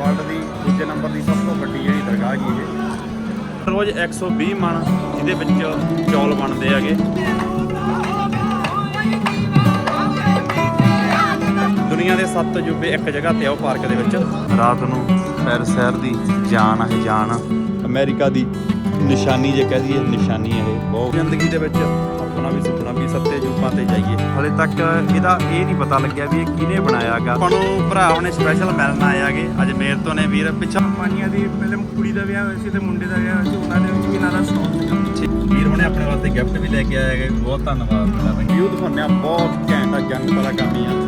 World ਦੀ ਦੂਜੇ number ਦੀ ਸਭ ਤੋਂ ਵੱਡੀ ਜਿਹੜੀ ਦਰਗਾਹ ਹੈਗੀ ਇਹ। ਰੋਜ਼ 120 ਮਣ ਜਿਹਦੇ ਵਿੱਚ ਚੌਲ ਬਣਦੇ ਹੈਗੇ। ਦੁਨੀਆ ਦੇ ਸੱਤ ਅਜੂਬੇ ਇੱਕ ਜਗ੍ਹਾ ਤੇ ਆ ਉਹ ਪਾਰਕ ਦੇ ਵਿੱਚ। ਰਾਤ ਨੂੰ ਪੈਰ ਸ਼ਹਿਰ ਦੀ ਜਾਨ ਹੈ ਜਾਨ। ਅਮਰੀਕਾ ਦੀ ਨਿਸ਼ਾਨੀ ਜੇ ਕਹਿ ਦਈਏ ਨਿਸ਼ਾਨੀ ਇਹ ਬਹੁਤ। ਜ਼ਿੰਦਗੀ ਦੇ ਵਿੱਚ ਵੀ ਸੁਪਨਾ ਵੀ ਸੱਤੇ ਅਜੂਬਾਂ ਤੇ ਜਾਈਏ। ਹਲੇ ਤੱਕ ਇਹਦਾ ਇਹ ਨਹੀਂ ਪਤਾ ਲੱਗਿਆ ਵੀ ਇਹ ਕਿਹਨੇ ਬਣਾਇਆਗਾ। ਆਪਾਂ ਨੂੰ ਭਰਾ ਨੇ ਸਪੈਸ਼ਲ ਮਿਲਣ ਆਏ ਆਗੇ ਅੱਜ ਮੇਰ ਤੋਂ ਨੇ ਵੀਰ ਪਿੱਛਾ ਪਾਣੀਆਂ ਦੀ ਪਹਿਲੇ ਕੁੜੀ ਦਾ ਵਿਆਹ ਹੋਇਆ ਸੀ ਤੇ ਮੁੰਡੇ ਦਾ ਵਿਆਹ ਹੋਇਆ ਸੀ ਉਹਨਾਂ ਦੇ ਵਿੱਚ ਵੀ ਸਟਾਕ ਸੀਗਾ ਵੀਰ ਹੁਣੇ ਆਪਣੇ ਵਾਸਤੇ ਗਿਫਟ ਵੀ ਲੈ ਕੇ ਹੈਗੇ। ਬਹੁਤ ਧੰਨਵਾਦ ਤੁਹਾਡਾ ਵਿਊ ਦਿਖਾਉਂਦੇ ਆ ਬਹੁਤ ਘੈਂਟ ਆ ਜੰਨਤ ਵਾਲਾ ਕੰਮ ਆ।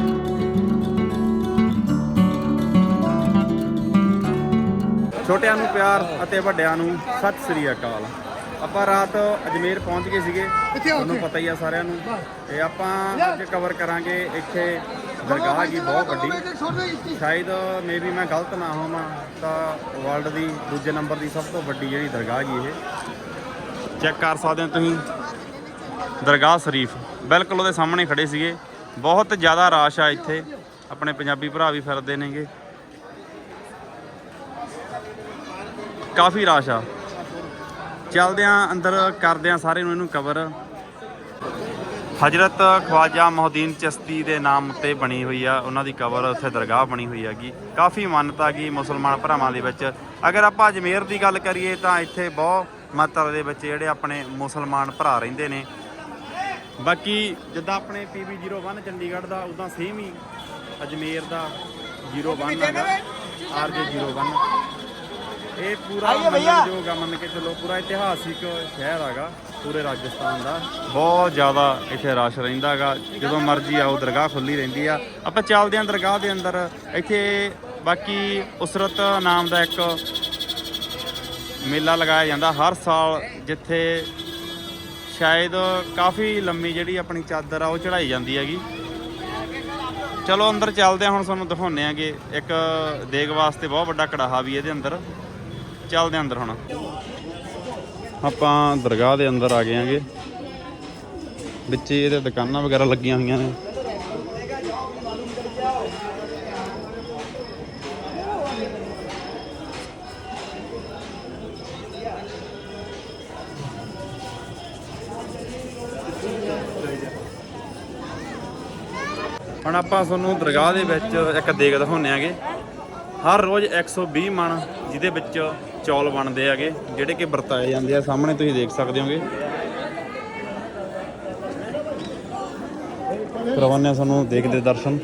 ਛੋਟਿਆਂ ਨੂੰ ਪਿਆਰ ਅਤੇ ਵੱਡਿਆਂ ਨੂੰ ਸਤਿ ਸ੍ਰੀ ਅਕਾਲ। ਆਪਾਂ ਰਾਤ ਅਜਮੇਰ ਪਹੁੰਚ ਗਏ ਸੀਗੇ। ਤੁਹਾਨੂੰ ਪਤਾ ਹੀ ਆ ਸਾਰਿਆਂ ਨੂੰ। ਤੇ ਆਪਾਂ ਅੱਜ ਕਵਰ ਕਰਾਂਗੇ ਇੱਥੇ ਦਰਗਾਹ ਹੈਗੀ ਬਹੁਤ ਵੱਡੀ। ਸ਼ਾਇਦ ਮੇਬੀ ਮੈਂ ਗਲਤ ਨਾ ਹੋਵਾਂ ਤਾਂ ਵਰਲਡ ਦੀ ਦੂਜੇ ਨੰਬਰ ਦੀ ਸਭ ਤੋਂ ਵੱਡੀ ਜਿਹੜੀ ਦਰਗਾਹ ਹੈਗੀ ਇਹ। ਚੈੱਕ ਕਰ ਸਕਦੇ ਹੋ ਤੁਸੀਂ। ਦਰਗਾਹ ਸ਼ਰੀਫ। ਬਿਲਕੁਲ ਉਹਦੇ ਸਾਹਮਣੇ ਖੜੇ ਸੀਗੇ। ਬਹੁਤ ਜ਼ਿਆਦਾ ਰਾਸ਼ ਆ ਇੱਥੇ। ਆਪਣੇ ਪੰਜਾਬੀ ਭਰਾ ਵੀ ਫਿਰਦੇ ਨੇਗੇ। ਕਾਫੀ ਰਾਸ਼ ਆ। ਚੱਲਦੇ ਆ ਅੰਦਰ ਕਰਦੇ ਆ ਸਾਰੇ ਨੂੰ ਇਹਨੂੰ ਕਵਰ ਹਜਰਤ ਖਵਾਜਾ ਮਹਦੀਨ ਚਸਤੀ ਦੇ ਨਾਮ ਤੇ ਬਣੀ ਹੋਈ ਆ, ਉਹਨਾਂ ਦੀ ਕਬਰ ਉੱਥੇ ਦਰਗਾਹ ਬਣੀ ਹੋਈ ਹੈਗੀ। ਕਾਫੀ ਮਾਨਤਾ ਗਈ ਮੁਸਲਮਾਨ ਭਰਾਵਾਂ ਦੇ ਵਿੱਚ। ਅਗਰ ਆਪਾਂ ਅਜਮੇਰ ਦੀ ਗੱਲ ਕਰੀਏ ਤਾਂ ਇੱਥੇ ਬਹੁਤ ਮਾਤਰਾ ਦੇ ਵਿੱਚ ਜਿਹੜੇ ਆਪਣੇ ਮੁਸਲਮਾਨ ਭਰਾ ਰਹਿੰਦੇ ਨੇ। ਬਾਕੀ ਜਿੱਦਾਂ ਆਪਣੇ PB01 ਚੰਡੀਗੜ੍ਹ ਦਾ, ਉਦਾਂ ਸੇਮ ਹੀ ਅਜਮੇਰ ਦਾ 01 ਹੈਗਾ RJ01 ਇਹ ਪੂਰਾ ਮੰਨਣਯੋਗ ਆ ਮੰਨ ਕੇ ਚੱਲੋ ਪੂਰਾ ਇਤਿਹਾਸਿਕ ਸ਼ਹਿਰ ਹੈਗਾ ਪੂਰੇ ਰਾਜਸਥਾਨ ਦਾ। ਬਹੁਤ ਜ਼ਿਆਦਾ ਇੱਥੇ ਰਸ਼ ਰਹਿੰਦਾ ਹੈਗਾ। ਜਦੋਂ ਮਰਜ਼ੀ ਆਓ ਦਰਗਾਹ ਖੁੱਲੀ ਰਹਿੰਦੀ ਆ। ਆਪਾਂ ਚੱਲਦੇ ਆਂ ਦਰਗਾਹ ਦੇ ਅੰਦਰ। ਇੱਥੇ ਬਾਕੀ ਉਸਰਤ ਨਾਮ ਦਾ ਇੱਕ ਮੇਲਾ ਲਗਾਇਆ ਜਾਂਦਾ ਹਰ ਸਾਲ ਜਿੱਥੇ ਸ਼ਾਇਦ ਕਾਫੀ ਲੰਮੀ ਜਿਹੜੀ ਆਪਣੀ ਚਾਦਰ ਆ ਉਹ ਚੜਾਈ ਜਾਂਦੀ ਹੈਗੀ। ਚਲੋ ਅੰਦਰ ਚੱਲਦੇ ਆ। ਹੁਣ ਤੁਹਾਨੂੰ ਦਿਖਾਉਂਦੇ ਆਂਗੇ ਇੱਕ ਦੇਗ ਵਾਸਤੇ ਬਹੁਤ ਵੱਡਾ ਕੜਾਹਾ ਵੀ ਇਹਦੇ ਅੰਦਰ। ਚੱਲਦੇ ਅੰਦਰ ਹੁਣ। ਆਪਾਂ ਦਰਗਾਹ ਦੇ ਅੰਦਰ ਆ ਗਏ ਆਂਗੇ ਵਿੱਚ ਇਹਦੇ ਦੁਕਾਨਾਂ ਵਗੈਰਾ ਲੱਗੀਆਂ ਹੋਈਆਂ ਨੇ। ਹੁਣ ਆਪਾਂ ਤੁਹਾਨੂੰ ਦਰਗਾਹ ਦੇ ਵਿੱਚ ਇੱਕ ਦੇਗ ਦਿਖਾਉਂਦੇ ਆਂਗੇ ਹਰ ਰੋਜ਼ 120 ਮਣ, ਜਿਹਦੇ ਵਿੱਚ ਚੌਲ ਬਣਦੇ ਹੈਗੇ, ਜਿਹੜੇ ਕਿ ਵਰਤਾਏ ਜਾਂਦੇ ਆ, ਸਾਹਮਣੇ ਤੁਸੀਂ ਦੇਖ ਸਕਦੇ ਹੋਗੇ। ਕਰਵਾਉਂਦੇ ਸਾਨੂੰ ਦੇਖਦੇ ਦਰਸ਼ਨ।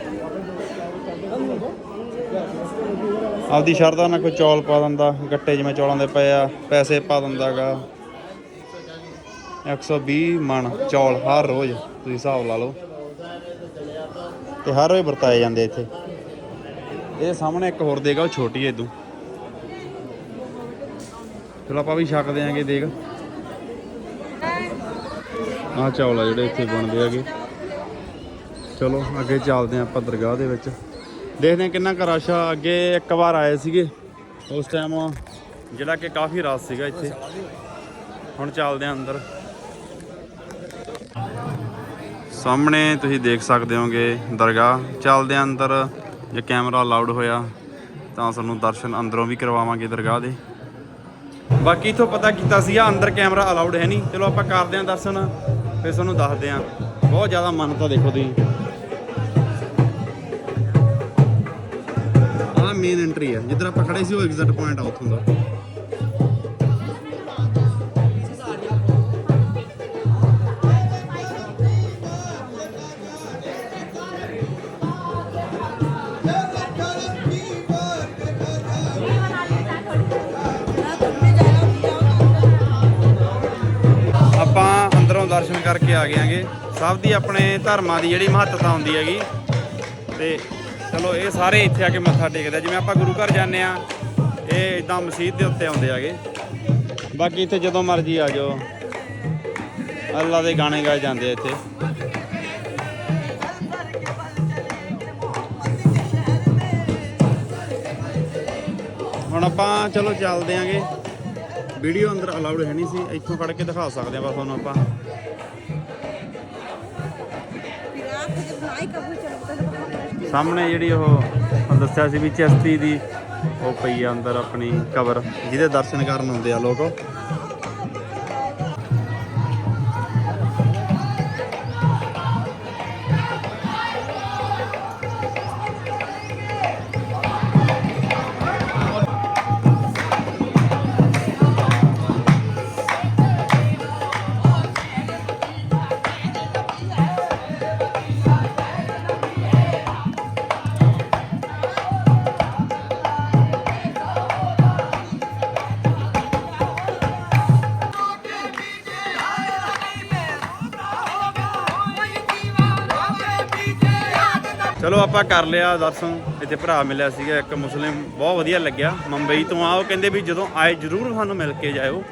ਆਪਦੀ ਸ਼ਰਧਾ ਨਾਲ ਕੋਈ ਚੌਲ ਪਾ ਦਿੰਦਾ, ਗੱਟੇ ਜਿਵੇਂ ਚੌਲਾਂ ਦੇ ਪਏ ਆ, ਪੈਸੇ ਪਾ ਦਿੰਦਾਗਾ 120 ਮਣ ਚੌਲ ਹਰ ਰੋਜ਼, ਤੁਸੀਂ ਹਿਸਾਬ ਲਾ ਲਓ। ਤੇ ਹਰ ਰੋਜ਼ ਵਰਤਾਏ ਜਾਂਦੇ ਇੱਥੇ। ਇਹ ਸਾਹਮਣੇ ਇੱਕ ਹੋਰ ਦੇਗਾ ਉਹ ਛੋਟੀ ਹੈ ਚਲੋ ਆਪਾਂ ਵੀ ਛਕਦੇ ਆਂਗੇ ਦੇਖ। ਆਹ ਚੌਲ ਆ ਜਿਹੜੇ ਇੱਥੇ ਬਣਦੇ ਹੈਗੇ। ਚਲੋ, ਅੱਗੇ ਚੱਲਦੇ ਆਂ ਆਪਾਂ ਦਰਗਾਹ ਦੇ ਵਿੱਚ। ਦੇਖਦੇ ਹਾਂ ਕਿੰਨਾ ਕੁ ਰਸ਼ ਆ। ਅੱਗੇ ਇੱਕ ਵਾਰ ਆਏ ਸੀਗੇ। ਉਸ ਟਾਈਮ ਜਿਹੜਾ ਕਿ ਕਾਫੀ ਰਸ਼ ਸੀਗਾ ਇੱਥੇ। ਹੁਣ ਚੱਲਦੇ ਆਂ ਅੰਦਰ। ਸਾਹਮਣੇ ਤੁਸੀਂ ਦੇਖ ਸਕਦੇ ਹੋਗੇ ਦਰਗਾਹ। ਚੱਲਦੇ ਆਂ ਅੰਦਰ। ਜੇ ਕੈਮਰਾ ਅਲਾਉਡ ਹੋਇਆ ਤਾਂ ਤੁਹਾਨੂੰ ਦਰਸ਼ਨ ਅੰਦਰੋਂ ਵੀ ਕਰਵਾਵਾਂਗੇ ਦਰਗਾਹ ਦੇ। ਬਾਕੀ ਇਥੋਂ ਪਤਾ ਕੀਤਾ ਸੀਗਾ ਅੰਦਰ ਕੈਮਰਾ ਅਲਾਉਡ ਹੈ ਨਹੀਂ। ਚਲੋ ਆਪਾਂ ਕਰਦੇ ਆਂ ਦਰਸ਼ਨ, ਫਿਰ ਤੁਹਾਨੂੰ ਦੱਸਦੇ ਆਂ ਬਹੁਤ ਜ਼ਿਆਦਾ ਮੰਨਤਾ ਦੇਖੋ ਤੁਸੀਂ। ਆਹ ਮੇਨ ਐਂਟਰੀ ਆ ਜਿੱਧਰ ਆਪਾਂ ਖੜੇ ਸੀ, ਉਹ ਐਗਜ਼ਿਟ ਪੁਆਇੰਟ ਆ ਉੱਥੋਂ ਦਾ। ਆ ਗਏ ਸਭ ਦੀ ਆਪਣੇ ਧਰਮਾਂ ਦੀ ਜਿਹੜੀ ਮਹੱਤਤਾ ਹੁੰਦੀ ਹੈਗੀ। ਤੇ ਚਲੋ ਇਹ ਸਾਰੇ ਇੱਥੇ ਆ ਕੇ ਮੱਥਾ ਟੇਕਦੇ ਜਿਵੇਂ ਆਪਾਂ ਗੁਰੂ ਘਰ ਜਾਂਦੇ ਆ, ਇਹ ਇਦਾਂ ਮਸਜਿਦ ਦੇ ਉੱਤੇ ਆਉਂਦੇ ਆਗੇ। ਬਾਕੀ ਇੱਥੇ ਜਦੋਂ ਮਰਜ਼ੀ ਆ ਜਾਓ। ਅੱਲਾ ਦੇ ਗਾਣੇ ਗਾਏ ਜਾਂਦੇ ਆ ਇੱਥੇ। ਹੁਣ ਆਪਾਂ ਚਲੋ ਚੱਲਦੇ ਆਂਗੇ। ਵੀਡੀਓ ਅੰਦਰ ਅਲਾਉਡ ਹੈ ਨਹੀਂ ਸੀ। ਇੱਥੋਂ ਫੜ ਕੇ ਦਿਖਾ ਸਕਦੇ ਆ ਬਸ ਤੁਹਾਨੂੰ ਆਪਾਂ। ਸਾਹਮਣੇ ਜਿਹੜੀ ਉਹ ਤੁਹਾਨੂੰ ਦੱਸਿਆ ਸੀ ਵੀ ਚਸਤੀ ਦੀ ਉਹ ਪਈ ਆ ਅੰਦਰ ਆਪਣੀ ਕਬਰ ਜਿਹਦੇ ਦਰਸ਼ਨ ਕਰਨ ਆਉਂਦੇ ਆ ਲੋਕ। ਆਪਾਂ ਕਰ ਲਿਆ ਦਰਸ਼ਨ ਇੱਥੇ ਭਰਾ ਮਿਲਿਆ ਸੀਗਾ, ਇੱਕ ਮੁਸਲਿਮ, ਬਹੁਤ ਵਧੀਆ ਲੱਗਿਆ। ਮੁੰਬਈ ਤੋਂ ਆ ਉਹ ਕਹਿੰਦੇ ਵੀ ਜਦੋਂ ਆਏ, ਜਰੂਰ ਸਾਨੂੰ ਮਿਲ ਕੇ ਜਾਇਓ।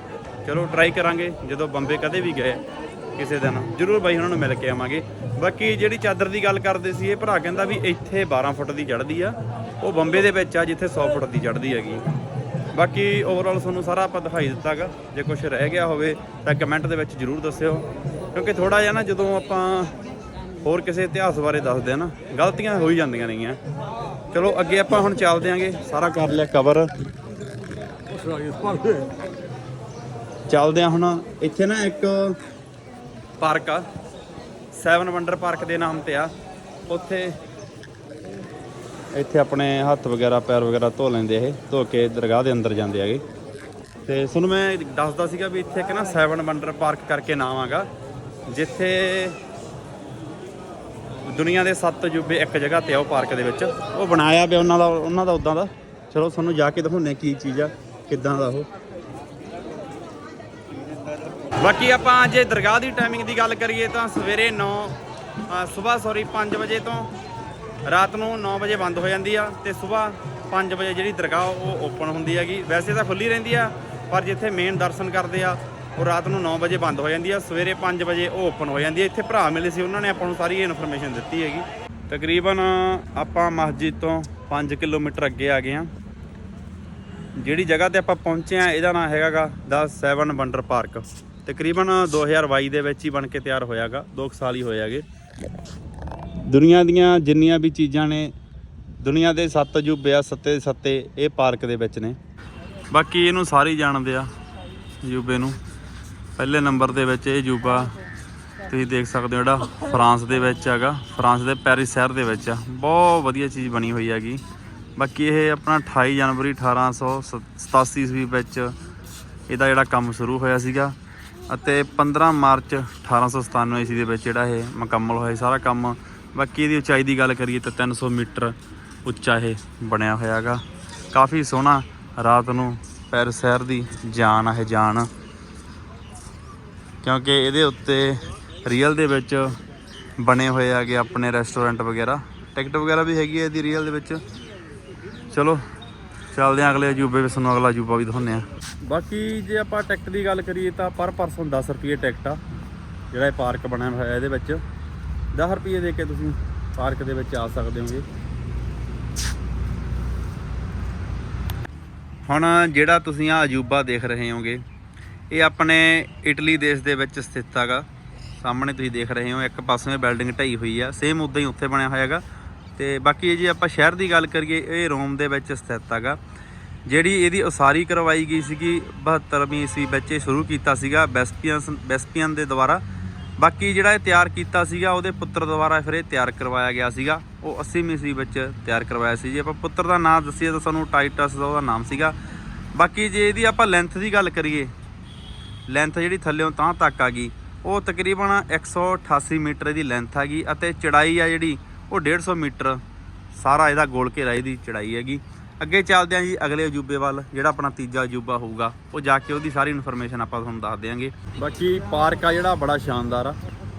ਚਲੋ ਟਰਾਈ ਕਰਾਂਗੇ, ਜਦੋਂ ਬੰਬੇ ਕਦੇ ਵੀ ਗਏ, ਕਿਸੇ ਦਿਨ। ਜਰੂਰ ਬਾਈ, ਉਹਨਾਂ ਨੂੰ ਮਿਲ ਕੇ ਆਵਾਂਗੇ। ਬਾਕੀ ਜਿਹੜੀ ਚਾਦਰ ਦੀ ਗੱਲ ਕਰਦੇ ਸੀ, ਇਹ ਭਰਾ ਕਹਿੰਦਾ ਵੀ ਇੱਥੇ 12 ਫੁੱਟ ਦੀ ਚੜ੍ਹਦੀ ਆ। ਉਹ ਬੰਬੇ ਦੇ ਵਿੱਚ ਆ, ਜਿੱਥੇ 100 ਫੁੱਟ ਦੀ ਚੜ੍ਹਦੀ ਹੈਗੀ। ਬਾਕੀ ਓਵਰਆਲ ਤੁਹਾਨੂੰ ਸਾਰਾ ਆਪਾਂ ਦਿਖਾਈ ਦਿੱਤਾਗਾ। ਜੇ ਕੁਝ ਰਹਿ ਗਿਆ ਹੋਵੇ, ਤਾਂ ਕਮੈਂਟ ਦੇ ਵਿੱਚ ਜਰੂਰ ਦੱਸਿਓ। ਕਿਉਂਕਿ ਥੋੜਾ ਜਿਹਾ ਨਾ ਜਦੋਂ ਆਪਾਂ ਹੋਰ ਕਿਸੇ ਇਤਿਹਾਸ ਬਾਰੇ ਦੱਸਦੇ ਆ ਨਾ, ਗਲਤੀਆਂ ਹੋ ਹੀ ਜਾਂਦੀਆਂ ਨੇਗੀਆਂ ਚਲੋ, ਅੱਗੇ ਆਪਾਂ ਹੁਣ ਚੱਲਦੇ ਆਂਗੇ, ਸਾਰਾ ਕਰ ਲਿਆ ਕਵਰ ਚੱਲਦੇ ਆ ਹੁਣ, ਇੱਥੇ ਨਾ ਇੱਕ ਪਾਰਕ ਆ। ਸੈਵਨ ਵੰਡਰ ਪਾਰਕ ਦੇ ਨਾਮ ਤੇ ਆ। ਉੱਥੇ ਇੱਥੇ ਆਪਣੇ ਹੱਥ ਵਗੈਰਾ, ਪੈਰ ਵਗੈਰਾ ਧੋ ਲੈਂਦੇ ਇਹ, ਧੋ ਕੇ ਦਰਗਾਹ ਦੇ ਅੰਦਰ ਜਾਂਦੇ ਹੈਗੇ। ਤੇ ਤੁਹਾਨੂੰ ਮੈਂ ਦੱਸਦਾ ਸੀਗਾ ਵੀ ਇੱਥੇ ਇੱਕ ਨਾ ਸੈਵਨ ਵੰਡਰ ਪਾਰਕ ਕਰਕੇ ਨਾਮ ਆਗਾ, ਜਿੱਥੇ ਦੁਨੀਆ ਦੇ ਸੱਤ ਅਜੂਬੇ ਇੱਕ ਜਗ੍ਹਾ ਤੇ ਆ ਉਹ ਪਾਰਕ ਦੇ ਵਿੱਚ। ਉਹ ਬਣਾਇਆ ਪਿਆ ਉਹਨਾਂ ਦਾ ਉਹਨਾਂ ਦਾ ਉਦਾਂ ਦਾ। ਚਲੋ ਤੁਹਾਨੂੰ ਜਾ ਕੇ ਦਿਖਾਉਂਦੇ ਹਾਂ ਕੀ ਚੀਜ਼ ਆ, ਕਿੱਦਾਂ ਦਾ ਉਹ। ਬਾਕੀ ਆਪਾਂ ਜੇ ਦਰਗਾਹ ਦੀ ਟਾਈਮਿੰਗ ਦੀ ਗੱਲ ਕਰੀਏ ਤਾਂ ਸਵੇਰੇ 9 ਸਵੇਰ ਸੌਰੀ 5 ਵਜੇ ਤੋਂ ਰਾਤ ਨੂੰ 9 ਵਜੇ ਬੰਦ ਹੋ ਜਾਂਦੀ ਆ ਤੇ ਸਵੇਰ 5 ਵਜੇ ਜਿਹੜੀ ਦਰਗਾਹ ਉਹ ਓਪਨ ਹੁੰਦੀ ਹੈਗੀ। ਵੈਸੇ ਤਾਂ ਖੁੱਲੀ ਰਹਿੰਦੀ ਆ, ਪਰ ਜਿੱਥੇ ਮੇਨ ਦਰਸ਼ਨ ਕਰਦੇ ਆ ਉਹ ਰਾਤ ਨੂੰ 9 ਵਜੇ ਬੰਦ ਹੋ ਜਾਂਦੀ ਆ, ਸਵੇਰੇ 5 ਵਜੇ ਉਹ ਓਪਨ ਹੋ ਜਾਂਦੀ ਆ। ਇੱਥੇ ਭਰਾ ਮਿਲੇ ਸੀ, ਉਹਨਾਂ ਨੇ ਆਪਾਂ ਨੂੰ ਸਾਰੀ ਇਨਫੋਰਮੇਸ਼ਨ ਦਿੱਤੀ ਹੈਗੀ। ਤਕਰੀਬਨ ਆਪਾਂ ਮਸਜਿਦ ਤੋਂ 5 ਕਿਲੋਮੀਟਰ ਅੱਗੇ ਆ ਗਏ ਆ ਜਿਹੜੀ ਜਗ੍ਹਾ ਤੇ ਆਪਾਂ ਪਹੁੰਚੇ ਆ ਇਹਦਾ ਨਾਮ ਹੈਗਾਗਾ ਦਾ 7 ਵੰਡਰ ਪਾਰਕ। ਤਕਰੀਬਨ 2022 ਦੇ ਵਿੱਚ ਹੀ ਬਣ ਕੇ ਤਿਆਰ ਹੋਇਆਗਾ 2 ਸਾਲ ਹੀ ਹੋਏ ਹੈਗੇ ਦੁਨੀਆ ਦੀਆਂ ਜਿੰਨੀਆਂ ਵੀ ਚੀਜ਼ਾਂ ਨੇ, ਦੁਨੀਆ ਦੇ ਸੱਤ ਅਜੂਬੇ ਆ, ਸੱਤੇ ਸੱਤੇ ਇਹ ਪਾਰਕ ਦੇ ਵਿੱਚ ਨੇ। ਬਾਕੀ ਇਹਨੂੰ ਸਾਰੇ ਹੀ ਜਾਣਦੇ ਆ ਅਜੂਬੇ ਨੂੰ। ਪਹਿਲੇ ਨੰਬਰ ਦੇ ਵਿੱਚ ਇਹ ਅਜੂਬਾ ਤੁਸੀਂ ਦੇਖ ਸਕਦੇ ਹੋ ਜਿਹੜਾ ਫਰਾਂਸ ਦੇ ਵਿੱਚ ਹੈਗਾ। ਫਰਾਂਸ ਦੇ ਪੈਰਿਸ ਸ਼ਹਿਰ ਦੇ ਵਿੱਚ ਆ। ਬਹੁਤ ਵਧੀਆ ਚੀਜ਼ ਬਣੀ ਹੋਈ ਹੈਗੀ। ਬਾਕੀ ਇਹ ਆਪਣਾ 28 ਜਨਵਰੀ 1887 ਈਸਵੀ ਵਿੱਚ ਇਹਦਾ ਜਿਹੜਾ ਕੰਮ ਸ਼ੁਰੂ ਹੋਇਆ ਸੀਗਾ ਅਤੇ 15 ਮਾਰਚ 1897 ਈਸਵੀ ਦੇ ਵਿੱਚ ਜਿਹੜਾ ਇਹ ਮੁਕੰਮਲ ਹੋਇਆ ਸਾਰਾ ਕੰਮ। ਬਾਕੀ ਇਹਦੀ ਉਚਾਈ ਦੀ ਗੱਲ ਕਰੀਏ ਤਾਂ 300 ਮੀਟਰ ਉੱਚਾ ਇਹ ਬਣਿਆ ਹੋਇਆ ਹੈਗਾ। ਕਾਫੀ ਸੋਹਣਾ ਰਾਤ ਨੂੰ ਪੈਰਿਸ ਸ਼ਹਿਰ ਦੀ ਜਾਨ ਆ ਇਹ ਜਾਨ। ਕਿਉਂਕਿ ਇਹਦੇ ਉੱਤੇ ਰੀਅਲ ਦੇ ਵਿੱਚ ਬਣੇ ਹੋਏ ਹੈਗੇ ਆਪਣੇ ਰੈਸਟੋਰੈਂਟ ਵਗੈਰਾ। ਟਿਕਟ ਵਗੈਰਾ ਵੀ ਹੈਗੀ ਹੈ ਇਹਦੀ ਰੀਅਲ ਦੇ ਵਿੱਚ। ਚਲੋ, ਚੱਲਦੇ ਹਾਂ ਅਗਲੇ ਅਜੂਬੇ ਵਿੱਚ ਸਾਨੂੰ ਅਗਲਾ ਅਜੂਬਾ ਵੀ ਦਿਖਾਉਂਦੇ ਆ। ਬਾਕੀ ਜੇ ਆਪਾਂ ਟਿਕਟ ਦੀ ਗੱਲ ਕਰੀਏ ਤਾਂ ਪਰ ਪਰਸਨ 10 ਰੁਪਏ ਟਿਕਟ ਆ, ਜਿਹੜਾ ਇਹ ਪਾਰਕ ਬਣਿਆ ਹੋਇਆ ਇਹਦੇ ਵਿੱਚ। 10 ਰੁਪਏ ਦੇ ਕੇ ਤੁਸੀਂ ਪਾਰਕ ਦੇ ਵਿੱਚ ਆ ਸਕਦੇ ਹੋਗੇ। ਹੁਣ ਜਿਹੜਾ ਤੁਸੀਂ ਆ ਅਜੂਬਾ ਦੇਖ ਰਹੇ ਹੋਗੇ ਇਹ ਆਪਣੇ ਇਟਲੀ ਦੇਸ਼ ਦੇ ਵਿੱਚ ਸਥਿਤ ਹੈਗਾ। ਸਾਹਮਣੇ ਤੁਸੀਂ ਦੇਖ ਰਹੇ ਹੋ, ਇੱਕ ਪਾਸੇ ਬਿਲਡਿੰਗ ਢਈ ਹੋਈ ਆ ਸੇਮ ਉਦਾਂ ਹੀ ਉੱਥੇ ਬਣਿਆ ਹੋਇਆ ਹੈਗਾ ਤੇ ਬਾਕੀ ਜੇ ਆਪਾਂ ਸ਼ਹਿਰ ਦੀ ਗੱਲ ਕਰੀਏ, ਇਹ ਰੋਮ ਦੇ ਵਿੱਚ ਸਥਿਤ ਹੈਗਾ। ਜਿਹੜੀ ਇਹਦੀ ਉਸਾਰੀ ਕਰਵਾਈ ਗਈ ਸੀਗੀ 72ਵੀਂ ਈਸਵੀ ਵਿੱਚ ਇਹ ਸ਼ੁਰੂ ਕੀਤਾ ਸੀਗਾ ਵੈਸਪੀਅਨ ਵੈਸਪੀਅਨ ਦੇ ਦੁਆਰਾ। ਬਾਕੀ ਜਿਹੜਾ ਇਹ ਤਿਆਰ ਕੀਤਾ ਸੀਗਾ, ਉਹਦੇ ਪੁੱਤਰ ਦੁਆਰਾ ਫਿਰ ਇਹ ਤਿਆਰ ਕਰਵਾਇਆ ਗਿਆ ਸੀਗਾ। ਉਹ 80ਵੀਂ ਈਸਵੀ ਵਿੱਚ ਤਿਆਰ ਕਰਵਾਇਆ ਸੀ। ਜੇ ਆਪਾਂ ਪੁੱਤਰ ਦਾ ਨਾਮ ਦੱਸੀਏ ਤਾਂ ਸਾਨੂੰ ਟਾਈਟਸ ਦਾ ਉਹਦਾ ਨਾਮ ਸੀਗਾ। ਬਾਕੀ ਜੇ ਇਹਦੀ ਆਪਾਂ ਲੈਂਥ ਦੀ ਗੱਲ ਕਰੀਏ ਲੈਂਥ ਜਿਹੜੀ ਥੱਲੇੋਂ ਤਾਂ ਤੱਕ ਆ ਗਈ, ਉਹ ਤਕਰੀਬਨ 188 ਮੀਟਰ ਦੀ ਲੈਂਥ ਹੈਗੀ ਅਤੇ ਚੜਾਈ ਆ ਜਿਹੜੀ, ਉਹ 150 ਮੀਟਰ ਸਾਰਾ ਇਹਦਾ ਗੋਲ ਘੇਰਾ ਇਹਦੀ ਚੜਾਈ ਹੈਗੀ। ਅੱਗੇ ਚੱਲਦੇ ਆਂ ਜੀ, ਅਗਲੇ ਅਜੂਬੇ ਵੱਲ, ਜਿਹੜਾ ਆਪਣਾ ਤੀਜਾ ਅਜੂਬਾ ਹੋਊਗਾ, ਉਹ ਜਾ ਕੇ ਉਹਦੀ ਸਾਰੀ ਇਨਫੋਰਮੇਸ਼ਨ ਆਪਾਂ ਤੁਹਾਨੂੰ ਦੱਸ ਦਿਆਂਗੇ। ਬਾਕੀ ਪਾਰਕ ਆ ਜਿਹੜਾ, ਬੜਾ ਸ਼ਾਨਦਾਰ ਆ।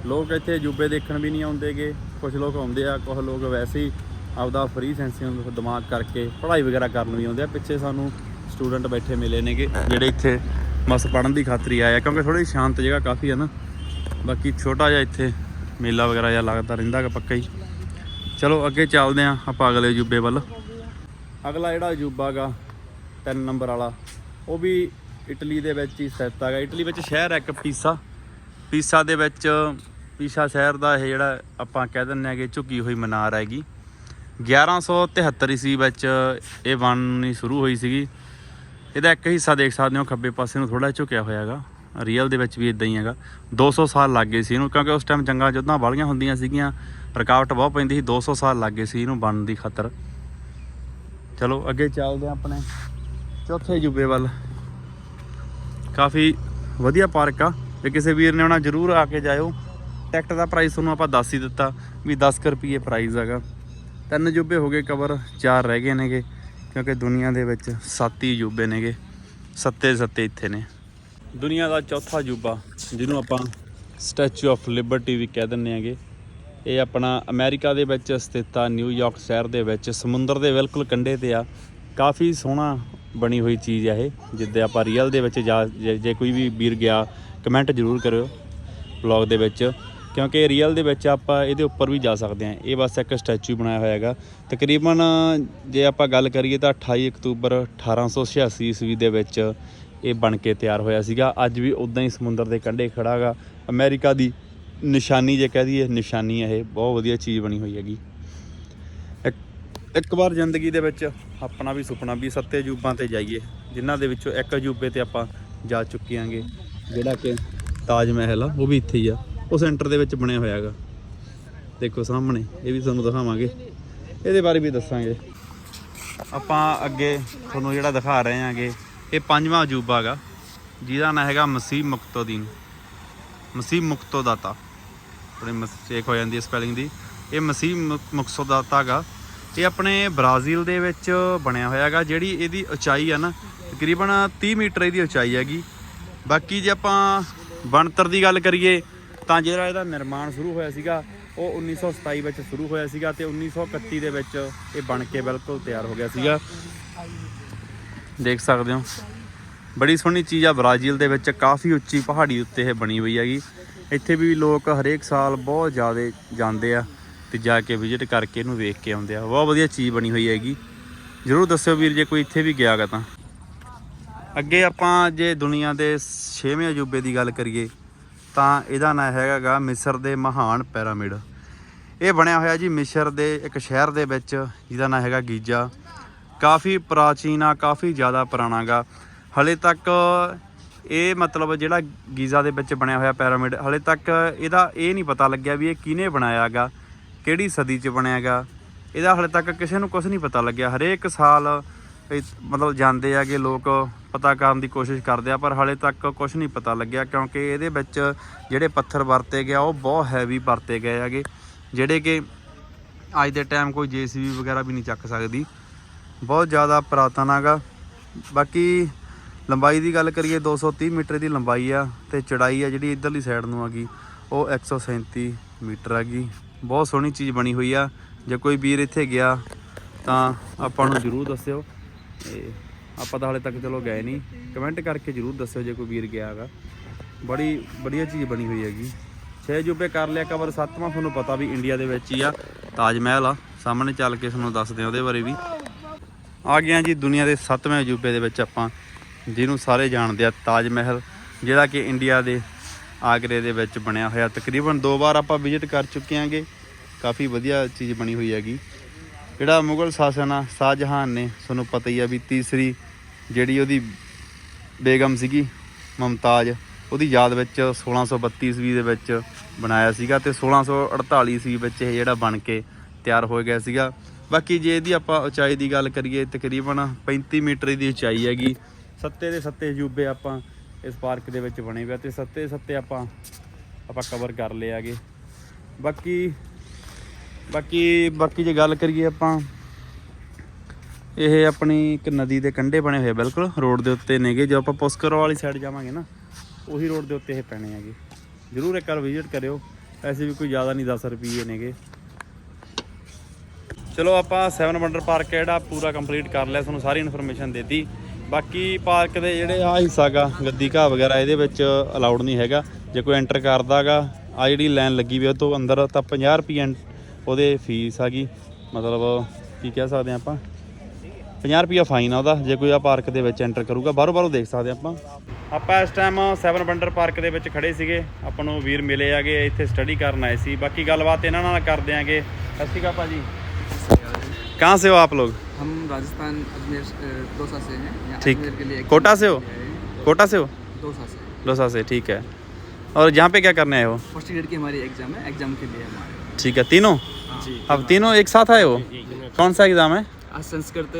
ਲੋਕ ਇੱਥੇ ਅਜੂਬੇ ਦੇਖਣ ਵੀ ਨਹੀਂ ਆਉਂਦੇਗੇ। ਕੁਝ ਲੋਕ ਆਉਂਦੇ ਆ ਕੁਝ ਲੋਕ ਵੈਸੇ ਹੀ ਆਪਦਾ ਫ੍ਰੀ ਸੈਂਸਿੰਗ ਦਿਮਾਗ ਕਰਕੇ ਪੜ੍ਹਾਈ ਵਗੈਰਾ ਕਰਨ ਵੀ ਆਉਂਦੇ ਆ। ਪਿੱਛੇ ਸਾਨੂੰ ਸਟੂਡੈਂਟ ਬੈਠੇ ਮਿਲੇ ਨੇਗੇ, ਜਿਹੜੇ ਇੱਥੇ ਬਸ ਪੜ੍ਹਨ ਦੀ ਖਾਤਰ ਹੀ ਆਏ ਆ ਕਿਉਂਕਿ ਥੋੜੀ ਸ਼ਾਂਤ ਜਗ੍ਹਾ ਕਾਫੀ ਆ ਨਾ। ਬਾਕੀ ਛੋਟਾ ਜਿਹਾ ਇੱਥੇ ਮੇਲਾ ਵਗੈਰਾ ਜਿਹਾ ਲੱਗਦਾ ਰਹਿੰਦਾ ਗਾ ਪੱਕਾ ਹੀ। ਚਲੋ, ਅੱਗੇ ਚੱਲਦੇ ਆਂ ਆਪਾਂ ਅਗਲੇ ਅਜੂਬੇ ਵੱਲ। ਅਗਲਾ ਜਿਹੜਾ ਅਜੂਬਾ ਗਾ 3 ਨੰਬਰ ਵਾਲਾ, ਉਹ ਵੀ ਇਟਲੀ ਦੇ ਵਿੱਚ ਹੀ ਸਥਿਤ ਹੈਗਾ। ਇਟਲੀ ਵਿੱਚ ਸ਼ਹਿਰ ਹੈ ਇੱਕ, ਪੀਸਾ। ਪੀਸਾ ਦੇ ਵਿੱਚ, ਪੀਸਾ ਸ਼ਹਿਰ ਦਾ ਇਹ ਜਿਹੜਾ ਆਪਾਂ ਕਹਿ ਦਿੰਦੇ ਆਗੇ ਝੁਕੀ ਹੋਈ ਮਨਾਰ ਹੈਗੀ। 1173 ਈਸਵੀ ਵਿੱਚ ਇਹ ਬਣਨੀ ਸ਼ੁਰੂ ਹੋਈ ਸੀਗੀ। ਇਹਦਾ ਇੱਕ ਹਿੱਸਾ ਦੇਖ ਸਕਦੇ ਹੋ, ਖੱਬੇ ਪਾਸੇ ਨੂੰ ਥੋੜਾ ਝੁਕਿਆ ਹੋਇਆ ਹੈਗਾ ਰੀਅਲ ਦੇ ਵਿੱਚ ਵੀ ਇਦਾਂ ਹੀ ਹੈਗਾ। 200 ਸਾਲ ਲੱਗ ਗਏ ਸੀ ਇਹਨੂੰ, ਕਿਉਂਕਿ ਉਸ ਟਾਈਮ ਜੰਗਾਂ ਜੁੱਧਾਂ ਵਾਲੀਆਂ ਹੁੰਦੀਆਂ ਸੀਗੀਆਂ, ਰੁਕਾਵਟ ਬਹੁਤ ਪੈਂਦੀ ਸੀ 200 ਸਾਲ ਲੱਗ ਗਏ ਸੀ ਇਹਨੂੰ ਬਣਨ ਦੀ ਖਾਤਰ। ਚਲੋ, ਅੱਗੇ ਚੱਲਦੇ ਹਾਂ ਆਪਣੇ ਚੌਥੇ ਜੂਬੇ ਵੱਲ। ਕਾਫੀ ਵਧੀਆ ਪਾਰਕ ਆ। ਜੇ ਕਿਸੇ ਵੀਰ ਨੇ ਆਉਣਾ, ਜਰੂਰ ਆ ਕੇ ਜਾਇਓ। ਟਿਕਟ ਦਾ ਪ੍ਰਾਈਸ ਤੁਹਾਨੂੰ ਆਪਾਂ ਦੱਸ ਹੀ ਦਿੱਤਾ ਵੀ 10 ਕੁ ਰੁਪਏ ਪ੍ਰਾਈਸ ਹੈਗਾ। ਤਿੰਨ ਜੂਬੇ ਹੋ ਗਏ ਕਵਰ ਚਾਰ ਰਹਿ ਗਏ ਨੇਗੇ। ਕਿਉਂਕਿ ਦੁਨੀਆ ਦੇ ਵਿੱਚ ਸੱਤ ਹੀ ਅਜੂਬੇ ਨੇਗੇ। ਸੱਤੇ ਸੱਤੇ ਇੱਥੇ ਨੇ। ਦੁਨੀਆ ਦਾ ਚੌਥਾ ਅਜੂਬਾ ਜਿਹਨੂੰ ਆਪਾਂ ਸਟੈਚੂ ਆਫ ਲਿਬਰਟੀ ਵੀ ਕਹਿ ਦਿੰਦੇ ਆਂਗੇ ਇਹ ਆਪਣਾ ਅਮਰੀਕਾ ਦੇ ਵਿੱਚ ਸਥਿਤ ਆ ਨਿਊਯਾਰਕ ਸ਼ਹਿਰ ਦੇ ਵਿੱਚ। ਸਮੁੰਦਰ ਦੇ ਬਿਲਕੁਲ ਕੰਢੇ ਤੇ ਆ। ਕਾਫੀ ਸੋਹਣਾ ਬਣੀ ਹੋਈ ਚੀਜ਼ ਆ ਇਹ, ਜਿੱਦੇ ਆਪਾਂ ਰੀਅਲ ਦੇ ਵਿੱਚ ਜਾ ਜੇ ਜੇ ਕੋਈ ਵੀ ਵੀਰ ਗਿਆ ਕਮੈਂਟ ਜ਼ਰੂਰ ਕਰਿਓ। ਬਲੌਗ ਦੇ ਵਿੱਚ। ਕਿਉਂਕਿ ਰੀਅਲ ਦੇ ਵਿੱਚ ਆਪਾਂ ਇਹਦੇ ਉੱਪਰ ਵੀ ਜਾ ਸਕਦੇ ਹਾਂ। ਇਹ ਬਸ ਇੱਕ ਸਟੈਚੂ ਬਣਾਇਆ ਹੋਇਆ ਹੈਗਾ। ਤਕਰੀਬਨ ਜੇ ਆਪਾਂ ਗੱਲ ਕਰੀਏ ਤਾਂ 28 ਅਕਤੂਬਰ 1886 ਈਸਵੀ ਦੇ ਵਿੱਚ ਇਹ ਬਣ ਕੇ ਤਿਆਰ ਹੋਇਆ ਸੀਗਾ। ਅੱਜ ਵੀ ਉਦਾਂ ਹੀ ਸਮੁੰਦਰ ਦੇ ਕੰਢੇ ਖੜਾ ਹੈਗਾ। ਅਮਰੀਕਾ ਦੀ ਨਿਸ਼ਾਨੀ ਜੇ ਕਹਿ ਦਈਏ, ਨਿਸ਼ਾਨੀ ਹੈ ਇਹ। ਬਹੁਤ ਵਧੀਆ ਚੀਜ਼ ਬਣੀ ਹੋਈ ਹੈਗੀ। ਇੱਕ ਇੱਕ ਵਾਰ ਜ਼ਿੰਦਗੀ ਦੇ ਵਿੱਚ ਆਪਣਾ ਵੀ ਸੁਪਨਾ ਵੀ ਸੱਤੇ ਅਜੂਬਾਂ ਤੇ ਜਾਈਏ। ਜਿਨ੍ਹਾਂ ਦੇ ਵਿੱਚੋਂ ਇੱਕ ਅਜੂਬੇ ਤੇ ਆਪਾਂ ਜਾ ਚੁੱਕੇ ਆਂਗੇ ਜਿਹੜਾ ਕਿ ਤਾਜ ਮਹਿਲ ਆ, ਉਹ ਵੀ ਇੱਥੇ ਹੀ ਆ। ਉਹ ਸੈਂਟਰ ਦੇ ਵਿੱਚ ਬਣਿਆ ਹੋਇਆ ਹੈਗਾ। ਦੇਖੋ ਸਾਹਮਣੇ, ਇਹ ਵੀ ਤੁਹਾਨੂੰ ਦਿਖਾਵਾਂਗੇ। ਇਹਦੇ ਬਾਰੇ ਵੀ ਦੱਸਾਂਗੇ। ਆਪਾਂ ਅੱਗੇ ਤੁਹਾਨੂੰ ਜਿਹੜਾ ਦਿਖਾ ਰਹੇ ਹਾਂਗੇ, ਇਹ ਪੰਜਵਾਂ ਅਜੂਬਾ ਹੈਗਾ। ਜਿਹਦਾ ਨਾਂ ਹੈਗਾ ਮਸੀਹ ਮੁਕਤੋਦੀਨ। ਮਸੀਹ ਮੁਕਤੋ ਦਾਤਾ ਥੋੜੀ ਮਿਸਟੇਕ ਹੋ ਜਾਂਦੀ ਹੈ ਸਪੈਲਿੰਗ ਦੀ। ਇਹ ਮਸੀਹ ਮੁਕਤੋ ਦਾਤਾ ਹੈਗਾ। ਇਹ ਆਪਣੇ ਬ੍ਰਾਜ਼ੀਲ ਦੇ ਵਿੱਚ ਬਣਿਆ ਹੋਇਆ ਹੈਗਾ, ਜਿਹੜੀ ਇਹਦੀ ਉਚਾਈ ਹੈ ਨਾ, ਤਕਰੀਬਨ 30 ਮੀਟਰ ਇਹਦੀ ਉਚਾਈ ਹੈਗੀ। ਬਾਕੀ ਜੇ ਆਪਾਂ ਬਣਤਰ ਦੀ ਗੱਲ ਕਰੀਏ ਤਾਂ ਜਿਹੜਾ ਇਹਦਾ ਨਿਰਮਾਣ ਸ਼ੁਰੂ ਹੋਇਆ ਸੀਗਾ, ਉਹ 1927 ਵਿੱਚ ਸ਼ੁਰੂ ਹੋਇਆ ਸੀਗਾ ਤੇ 1931 ਦੇ ਵਿੱਚ ਇਹ ਬਣ ਕੇ ਬਿਲਕੁਲ ਤਿਆਰ ਹੋ ਗਿਆ ਸੀਗਾ। ਦੇਖ ਸਕਦੇ ਹੋ। ਬੜੀ ਸੋਹਣੀ ਚੀਜ਼ ਆ ਬ੍ਰਾਜ਼ੀਲ ਦੇ ਵਿੱਚ, ਕਾਫੀ ਉੱਚੀ ਪਹਾੜੀ ਉੱਤੇ ਇਹ ਬਣੀ ਹੋਈ ਹੈਗੀ। ਇੱਥੇ ਵੀ ਲੋਕ ਹਰੇਕ ਸਾਲ ਬਹੁਤ ਜ਼ਿਆਦਾ ਜਾਂਦੇ ਆ ਤੇ ਜਾ ਕੇ ਵਿਜ਼ਿਟ ਕਰਕੇ ਇਹਨੂੰ ਵੇਖ ਕੇ ਆਉਂਦੇ ਆ। ਬਹੁਤ ਵਧੀਆ ਚੀਜ਼ ਬਣੀ ਹੋਈ ਹੈਗੀ। ਜਰੂਰ ਦੱਸਿਓ ਵੀਰ, ਜੇ ਕੋਈ ਇੱਥੇ ਵੀ ਗਿਆਗਾ ਤਾਂ। ਅੱਗੇ ਆਪਾਂ ਜੇ ਦੁਨੀਆ ਦੇ 6ਵੇਂ ਅਜੂਬੇ ਦੀ ਗੱਲ ਕਰੀਏ ਤਾਂ ਇਹਦਾ ਨਾਂ ਹੈਗਾਗਾ ਮਿਸਰ ਦੇ ਮਹਾਨ ਪਿਰਾਮਿਡ। ਇਹ ਬਣਿਆ ਹੋਇਆ ਜੀ ਮਿਸਰ ਦੇ ਇੱਕ ਸ਼ਹਿਰ ਦੇ ਵਿੱਚ, ਜਿਹਦਾ ਨਾਂ ਹੈਗਾ ਗੀਜ਼ਾ। ਕਾਫੀ ਪ੍ਰਾਚੀਨ ਆ, ਕਾਫੀ ਜ਼ਿਆਦਾ ਪੁਰਾਣਾ ਗਾ ਹਲੇ ਤੱਕ ਇਹ ਮਤਲਬ ਜਿਹੜਾ ਗੀਜ਼ਾ ਦੇ ਵਿੱਚ ਬਣਿਆ ਹੋਇਆ ਪਿਰਾਮਿਡ, ਹਲੇ ਤੱਕ ਇਹਦਾ ਇਹ ਨਹੀਂ ਪਤਾ ਲੱਗਿਆ ਵੀ ਇਹ ਕਿਹਨੇ ਬਣਾਇਆਗਾ, ਕਿਹੜੀ ਸਦੀ 'ਚ ਬਣਿਆਗਾ। ਇਹਦਾ ਹਲੇ ਤੱਕ ਕਿਸੇ ਨੂੰ ਕੁਝ ਨਹੀਂ ਪਤਾ ਲੱਗਿਆ। ਹਰੇਕ ਸਾਲ ਮਤਲਬ ਜਾਂਦੇ ਆਗੇ ਲੋਕ ਪਤਾ ਕਰਨ ਦੀ ਕੋਸ਼ਿਸ਼ ਕਰਦੇ ਆ, ਪਰ ਹਾਲੇ ਤੱਕ ਕੁਝ ਨਹੀਂ ਪਤਾ ਲੱਗਿਆ ਕਿਉਂਕਿ ਇਹਦੇ ਵਿੱਚ ਜਿਹੜੇ ਪੱਥਰ ਵਰਤੇ ਗਿਆ ਉਹ ਬਹੁਤ ਹੈਵੀ ਵਰਤੇ ਗਏ ਹੈਗੇ, ਜਿਹੜੇ ਕਿ ਅੱਜ ਦੇ ਟਾਈਮ ਕੋਈ ਜੀਸੀਬੀ ਵਗੈਰਾ ਵੀ ਨਹੀਂ ਚੱਕ ਸਕਦੀ। ਬਹੁਤ ਜ਼ਿਆਦਾ ਪੁਰਾਤਨ ਹੈਗਾ। ਬਾਕੀ ਲੰਬਾਈ ਦੀ ਗੱਲ ਕਰੀਏ 230 ਮੀਟਰ ਦੀ ਲੰਬਾਈ ਆ ਤੇ ਚੜਾਈ ਆ ਜਿਹੜੀ ਇਧਰਲੀ ਸਾਈਡ ਨੂੰ ਹੈਗੀ ਉਹ 137 ਮੀਟਰ ਹੈਗੀ। ਬਹੁਤ ਸੋਹਣੀ ਚੀਜ਼ ਬਣੀ ਹੋਈ ਆ। ਜੇ ਕੋਈ ਵੀਰ ਇੱਥੇ ਗਿਆ ਤਾਂ ਆਪਾਂ ਨੂੰ ਜਰੂਰ ਦੱਸਿਓ। ਤੇ ਆਪਾਂ ਤਾਂ ਹਾਲੇ ਤੱਕ ਚਲੋ ਗਏ ਨਹੀਂ। ਕਮੈਂਟ ਕਰਕੇ ਜਰੂਰ ਦੱਸਿਓ ਜੇ ਕੋਈ ਵੀਰ ਗਿਆ ਹੈਗਾ। ਬੜੀ ਵਧੀਆ ਚੀਜ਼ ਬਣੀ ਹੋਈ ਹੈਗੀ। 6 ਜੂਬੇ ਕਰ ਲਿਆ ਕਵਰ ਸੱਤਵਾਂ ਤੁਹਾਨੂੰ ਪਤਾ ਵੀ ਇੰਡੀਆ ਦੇ ਵਿੱਚ ਹੀ ਆ, ਤਾਜ ਮਹਿਲ ਆ। ਸਾਹਮਣੇ ਚੱਲ ਕੇ ਤੁਹਾਨੂੰ ਦੱਸਦੇ ਆ ਉਹਦੇ ਬਾਰੇ ਵੀ। ਆ ਗਿਆ ਜੀ ਦੁਨੀਆ ਦੇ 7ਵੇਂ ਅਜੂਬੇ ਦੇ ਵਿੱਚ ਆਪਾਂ, ਜਿਹਨੂੰ ਸਾਰੇ ਜਾਣਦੇ ਆ ਤਾਜ ਮਹਿਲ, ਜਿਹੜਾ ਕਿ ਇੰਡੀਆ ਦੇ ਆਗਰੇ ਦੇ ਵਿੱਚ ਬਣਿਆ ਹੋਇਆ। ਤਕਰੀਬਨ ਦੋ ਵਾਰ ਆਪਾਂ ਵਿਜ਼ਿਟ ਕਰ ਚੁੱਕੇ ਆਂਗੇ ਕਾਫੀ ਵਧੀਆ ਚੀਜ਼ ਬਣੀ ਹੋਈ ਹੈਗੀ। ਜਿਹੜਾ ਮੁਗਲ ਸ਼ਾਸਨ ਆ, ਸ਼ਾਹਜਹਾਨ ਨੇ, ਤੁਹਾਨੂੰ ਪਤਾ ਹੀ ਆ ਵੀ ਤੀਸਰੀ ਜਿਹੜੀ ਉਹਦੀ ਬੇਗਮ ਸੀਗੀ, ਮਮਤਾਜ, ਉਹਦੀ ਯਾਦ ਵਿੱਚ 1632 ਈਸਵੀ ਦੇ ਵਿੱਚ ਬਣਾਇਆ ਸੀਗਾ ਤੇ 1648 ਈਸਵੀ ਵਿੱਚ ਇਹ ਜਿਹੜਾ ਬਣ ਕੇ ਤਿਆਰ ਹੋ ਗਿਆ ਸੀਗਾ। ਬਾਕੀ ਜੇ ਇਹਦੀ ਆਪਾਂ ਉਚਾਈ ਦੀ ਗੱਲ ਕਰੀਏ, ਤਕਰੀਬਨ 35 ਮੀਟਰ ਦੀ ਉਚਾਈ ਹੈਗੀ। ਸੱਤੇ ਦੇ ਸੱਤੇ ਜੂਬੇ ਆਪਾਂ ਇਸ ਪਾਰਕ ਦੇ ਵਿੱਚ ਬਣੇ ਹੋਏ ਆ ਤੇ ਸੱਤੇ ਸੱਤੇ ਆਪਾਂ ਆਪਾਂ ਕਵਰ ਕਰ ਲਏ ਆਗੇ ਬਾਕੀ ਬਾਕੀ ਬਾਕੀ ਜੇ ਗੱਲ ਕਰੀਏ ਆਪਾਂ, ਇਹ ਆਪਣੀ ਇੱਕ ਨਦੀ ਦੇ ਕੰਢੇ ਬਣੇ ਹੋਏ ਬਿਲਕੁਲ। ਰੋਡ ਦੇ ਉੱਤੇ ਨੇਗੇ, ਜੇ ਆਪਾਂ ਪੁਸਕਰੋ ਵਾਲੀ ਸਾਈਡ ਜਾਵਾਂਗੇ ਨਾ, ਉਹੀ ਰੋਡ ਦੇ ਉੱਤੇ ਇਹ ਪੈਣੇ ਹੈਗੇ। ਜਰੂਰ ਇੱਕ ਵਾਰ ਵਿਜ਼ਿਟ ਕਰਿਓ। ਐਸੇ ਵੀ ਕੋਈ ਜ਼ਿਆਦਾ ਨਹੀਂ 10 ਰੁਪਏ ਨੇਗੇ। ਚਲੋ ਆਪਾਂ 7 ਵੰਡਰ ਪਾਰਕ ਹੈ ਜਿਹੜਾ, ਪੂਰਾ ਕੰਪਲੀਟ ਕਰ ਲਿਆ, ਤੁਹਾਨੂੰ ਸਾਰੀ ਇਨਫੋਰਮੇਸ਼ਨ ਦਿੱਤੀ। ਬਾਕੀ ਪਾਰਕ ਦੇ ਜਿਹੜੇ ਆ ਹਿੱਸਾਗਾ ਗੱਦੀ ਘਾਹ ਵਗੈਰਾ, ਇਹਦੇ ਵਿੱਚ ਅਲਾਉਡ ਨਹੀਂ ਹੈਗਾ। ਜੇ ਕੋਈ ਐਂਟਰ ਕਰਦਾਗਾ ਆ ਜਿਹੜੀ ਲਾਈਨ ਲੱਗੀ ਵੀ ਉਹ ਤੋਂ ਅੰਦਰ ਤਾਂ 50 ਰੁਪਏ ਉਹਦੇ ਫੀਸ ਹੈਗੀ ਮਤਲਬ ਕੀ ਕਹਿ ਸਕਦੇ ਆਪਾਂ 50 ਰੁਪਿਆ ਫਾਈਨ ਆ ਉਹਦਾ ਜੇ ਕੋਈ ਆ ਪਾਰਕ ਦੇ ਵਿੱਚ ਐਂਟਰ ਕਰੂਗਾ ਬਾਹਰੋਂ ਬਾਹਰੋਂ ਦੇਖ ਸਕਦੇ ਆਪਾਂ ਆਪਾਂ ਇਸ ਟਾਈਮ 7 ਵੰਡਰ ਪਾਰਕ ਦੇ ਵਿੱਚ ਖੜੇ ਸੀਗੇ ਆਪਾਂ ਨੂੰ ਵੀਰ ਮਿਲੇ ਆਗੇ ਇੱਥੇ ਸਟੱਡੀ ਕਰਨ ਆਏ ਸੀ ਬਾਕੀ ਗੱਲਬਾਤ ਇਹਨਾਂ ਨਾਲ ਕਰਦੇ ਆਂਗੇ ਸਤਿ ਸ਼੍ਰੀ ਅਕਾਲ ਭਾਜੀ कहाँ से हो आप लोग हम राजस्थान अजमेर अ, दौसा से हैं यहाँ ठीक। अजमेर के लिए exam कोटा से हो? के लिए आए हैं। कोटा से हो दौसा से लोसा से ठीक है और यहाँ पे क्या करने आए हो फर्स्ट ग्रेड की हमारी एग्जाम है एग्जाम के लिए हमारे ठीक है तीनों जी अब तीनों एक साथ आए हो कौन सा एग्ज़ाम है आज संस्कृत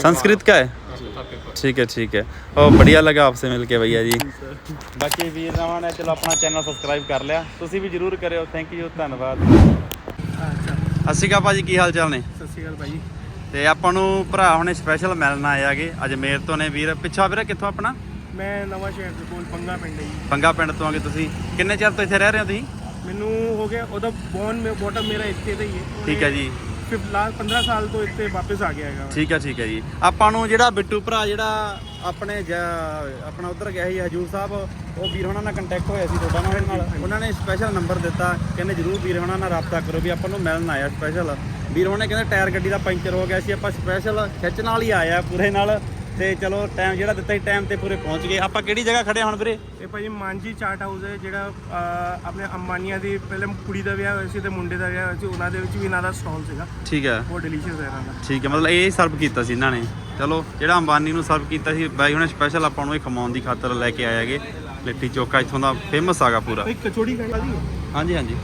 संस्कृत का है ठीक है ठीक है ਉਹ ਬੜੀਆ ਲੱਗਾ ਆਪਸੇ ਮਿਲ ਕੇ ਭਈਆ ਜੀ ਬਾਕੀ ਵੀਰ ਨਵਾਂ ਨੇ ਚਲੋ ਆਪਣਾ ਚੈਨਲ ਸਬਸਕ੍ਰਾਈਬ ਕਰ ਲਿਆ ਤੁਸੀਂ ਵੀ ਜਰੂਰ ਕਰਿਓ ਥੈਂਕ ਯੂ ਧੰਨਵਾਦ ਅੱਛਾ ਅਸੀਂ ਕਾ ਭਾਜੀ ਕੀ ਹਾਲ ਚਾਲ ਨੇ ਸਤਿ ਸ਼੍ਰੀ ਅਕਾਲ ਭਾਈ ਤੇ ਆਪਾਂ ਨੂੰ ਭਰਾ ਹੁਣੇ ਸਪੈਸ਼ਲ ਮਿਲਣ ਆਏ ਆਗੇ ਅਜਮੇਰ ਤੋਂ ਨੇ ਵੀਰ ਪਿੱਛਾ ਵੀਰੇ ਕਿੱਥੋਂ ਆਪਣਾ ਮੈਂ ਨਵਾਂ ਸ਼ਹਿਰ ਦੇ ਕੋਲ ਪੰਗਾ ਪਿੰਡ ਹੈ ਜੀ ਪੰਗਾ ਪਿੰਡ ਤੋਂ ਆਗੇ ਤੁਸੀਂ ਕਿੰਨੇ ਚਿਰ ਤੋਂ ਇੱਥੇ ਰਹਿ ਰਹੇ ਹੋ ਤੁਸੀਂ ਮੈਨੂੰ ਹੋ ਗਿਆ ਉਹਦਾ ਬੌਨ ਮੇ ਬੋਟਮ ਮੇਰਾ ਇੱਥੇ ਦਾ ਹੀ ਹੈ। ਠੀਕ ਹੈ ਜੀ। ਫਿਰ ਲਾਸਟ 15 ਸਾਲ ਤੋਂ ਇੱਥੇ ਵਾਪਸ ਆ ਗਿਆ ਹੈਗਾ ਠੀਕ ਹੈ ਠੀਕ ਹੈ ਜੀ। ਆਪਾਂ ਨੂੰ ਜਿਹੜਾ ਬਿੱਟੂ ਭਰਾ ਜਿਹੜਾ ਆਪਣੇ ਜ- ਆਪਣਾ ਉਧਰ ਗਿਆ ਸੀ ਹਜੂਰ ਸਾਹਿਬ ਉਹ ਵੀਰ ਹੋਣਾ ਨਾਲ ਕੰਟੈਕਟ ਹੋਇਆ ਸੀ ਤੁਹਾਡਾ ਨਾਲ। ਉਹਦੇ ਨਾਲ ਉਹਨਾਂ ਨੇ ਸਪੈਸ਼ਲ ਨੰਬਰ ਦਿੱਤਾ। ਕਹਿੰਦੇ ਜਰੂਰ ਵੀਰ ਹੋਣਾ ਨਾਲ ਰਾਬਤਾ ਕਰੋ ਵੀ ਆਪਾਂ ਨੂੰ ਮਿਲਣ ਆਇਆ ਸਪੈਸ਼ਲ ਵੀਰ ਹੋਣੇ ਕਹਿੰਦੇ ਟਾਇਰ ਗੱਡੀ ਦਾ ਪੈਂਚਰ ਹੋ ਗਿਆ ਸੀ ਆਪਾਂ ਸਪੈਸ਼ਲ ਖਿੱਚ ਨਾਲ ਹੀ ਆਇਆ ਪੂਰੇ ਨਾਲ। ਤੇ ਚਲੋ ਟਾਈਮ ਜਿਹੜਾ ਦਿੱਤਾ ਸੀ ਟਾਈਮ ਤੇ ਪੂਰੇ ਪਹੁੰਚ ਗਏ ਆਪਾਂ ਕਿਹੜੀ ਜਗ੍ਹਾ ਖੜੇ ਹਾਂ ਹੁਣ ਵੀਰੇ ਇਹ ਭਾਜੀ ਮਾਂਜੀ ਚਾਟ ਹਾਊਸ ਹੈ ਜਿਹੜਾ ਅਹ, ਆਪਣੇ ਅੰਬਾਨੀਆਂ ਦੀ ਪਹਿਲੇ ਕੁੜੀ ਦਾ ਵਿਆਹ ਹੋਇਆ ਸੀ ਤੇ ਮੁੰਡੇ ਦਾ ਵਿਆਹ ਹੋਇਆ ਸੀ ਉਹਨਾਂ ਦੇ ਵਿੱਚ ਵੀ ਇਹਨਾਂ ਦਾ ਸਟਾਲ ਸੀਗਾ ਠੀਕ ਹੈ ਬਹੁਤ ਡਿਲੀਸ਼ੀਅਸ ਹੈ ਇਹਨਾਂ ਦਾ ਠੀਕ ਹੈ ਮਤਲਬ ਇਹ ਸਰਵ ਕੀਤਾ ਸੀ ਇਹਨਾਂ ਨੇ ਚਲੋ ਜਿਹੜਾ ਅੰਬਾਨੀ ਨੂੰ ਸਰਵ ਕੀਤਾ ਸੀ ਬਾਈ ਉਹਨੇ ਸਪੈਸ਼ਲ ਆਪਾਂ ਨੂੰ ਇਹ ਖਮਾਉਣ ਦੀ ਖਾਤਰ ਲੈ ਕੇ ਆਏ ਹੈਗੇ ਲਿੱਟੀ ਚੋਖਾ ਇੱਥੋਂ ਦਾ ਫੇਮਸ ਆਗਾ ਪੂਰਾ ਇੱਕ ਕਚੋੜੀ ਖਾਈ ਵਾਲੀ ਹੈ ਹਾਂਜੀ ਹਾਂਜੀ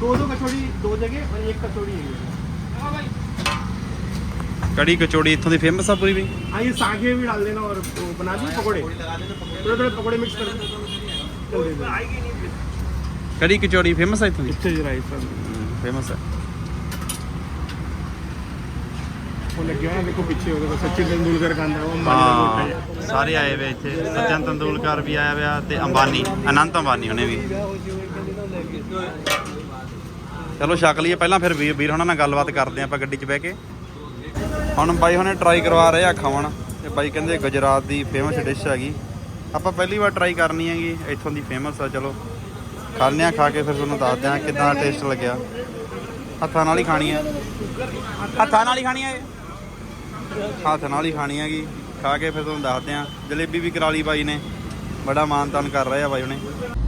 दो दो कचौड़ी दो जगह और एक कचौड़ी है ਕੜੀ ਕਚੋੜੀ ਇੱਥੋਂ ਦੀ ਫੇਮਸ ਆ ਪੂਰੀ ਵੀ हाँ ये सागे भी डाल देना और वो बना दिए पकौड़े थोड़े थोड़े पकौड़े मिक्स कर चल दे ਕੜੀ ਕਚੋੜੀ ਫੇਮਸ ਆ ਇੱਥੋਂ ਦੀ इतने राइस ਫੇਮਸ ਹੈ वो लग गया ना देखो पीछे हो देखो सचिन तेंदुलकर का अंदर वो अंबानी का गोटा है। ਹਾਂ ਸਾਰੇ ਆਏ ਵੇ ਇੱਥੇ ਸਚਨ ਤੰਦੂਲਕਰ ਵੀ ਆਇਆ ਹੋਇਆ ਤੇ ਅੰਬਾਨੀ ਅਨੰਤ ਅੰਬਾਨੀ ਉਹਨੇ ਵੀ ਚਲੋ ਛਕ ਲਈਏ ਪਹਿਲਾਂ ਫਿਰ ਵੀਰ ਵੀਰ ਉਹਨਾਂ ਨਾਲ ਗੱਲਬਾਤ ਕਰਦੇ ਆਪਾਂ ਗੱਡੀ 'ਚ ਬਹਿ ਕੇ ਹੁਣ ਬਾਈ ਹੁਣੇ ਟਰਾਈ ਕਰਵਾ ਰਹੇ ਆ ਖਵਣ ਤੇ ਬਾਈ ਕਹਿੰਦੇ ਗੁਜਰਾਤ ਦੀ ਫੇਮਸ ਡਿਸ਼ ਹੈਗੀ। ਆਪਾਂ ਪਹਿਲੀ ਵਾਰ ਟਰਾਈ ਕਰਨੀ ਹੈਗੀ, ਇੱਥੋਂ ਦੀ ਫੇਮਸ ਆ, ਚਲੋ। ਖਾਣੇ ਆ, ਖਾ ਕੇ ਫਿਰ ਤੁਹਾਨੂੰ ਦੱਸਦੇ ਆ ਕਿਦਾਂ ਟੇਸਟ ਲੱਗਿਆ। ਹੱਥਾਂ ਨਾਲ ਹੀ ਖਾਣੀ ਆ। ਹੱਥਾਂ ਨਾਲ ਹੀ ਖਾਣੀ ਆ ਹੱਥ ਨਾਲ ਹੀ ਖਾਣੀ ਹੈਗੀ। ਖਾ ਕੇ ਫਿਰ ਤੁਹਾਨੂੰ ਦੱਸਦੇ ਆ ਜਲੇਬੀ ਵੀ ਕਰਾ ਲਈ ਬਾਈ ਨੇ। ਬੜਾ ਮਾਨ ਤਾਨ ਕਰ ਰਹੇ ਆ ਬਾਈ ਉਹਨੇ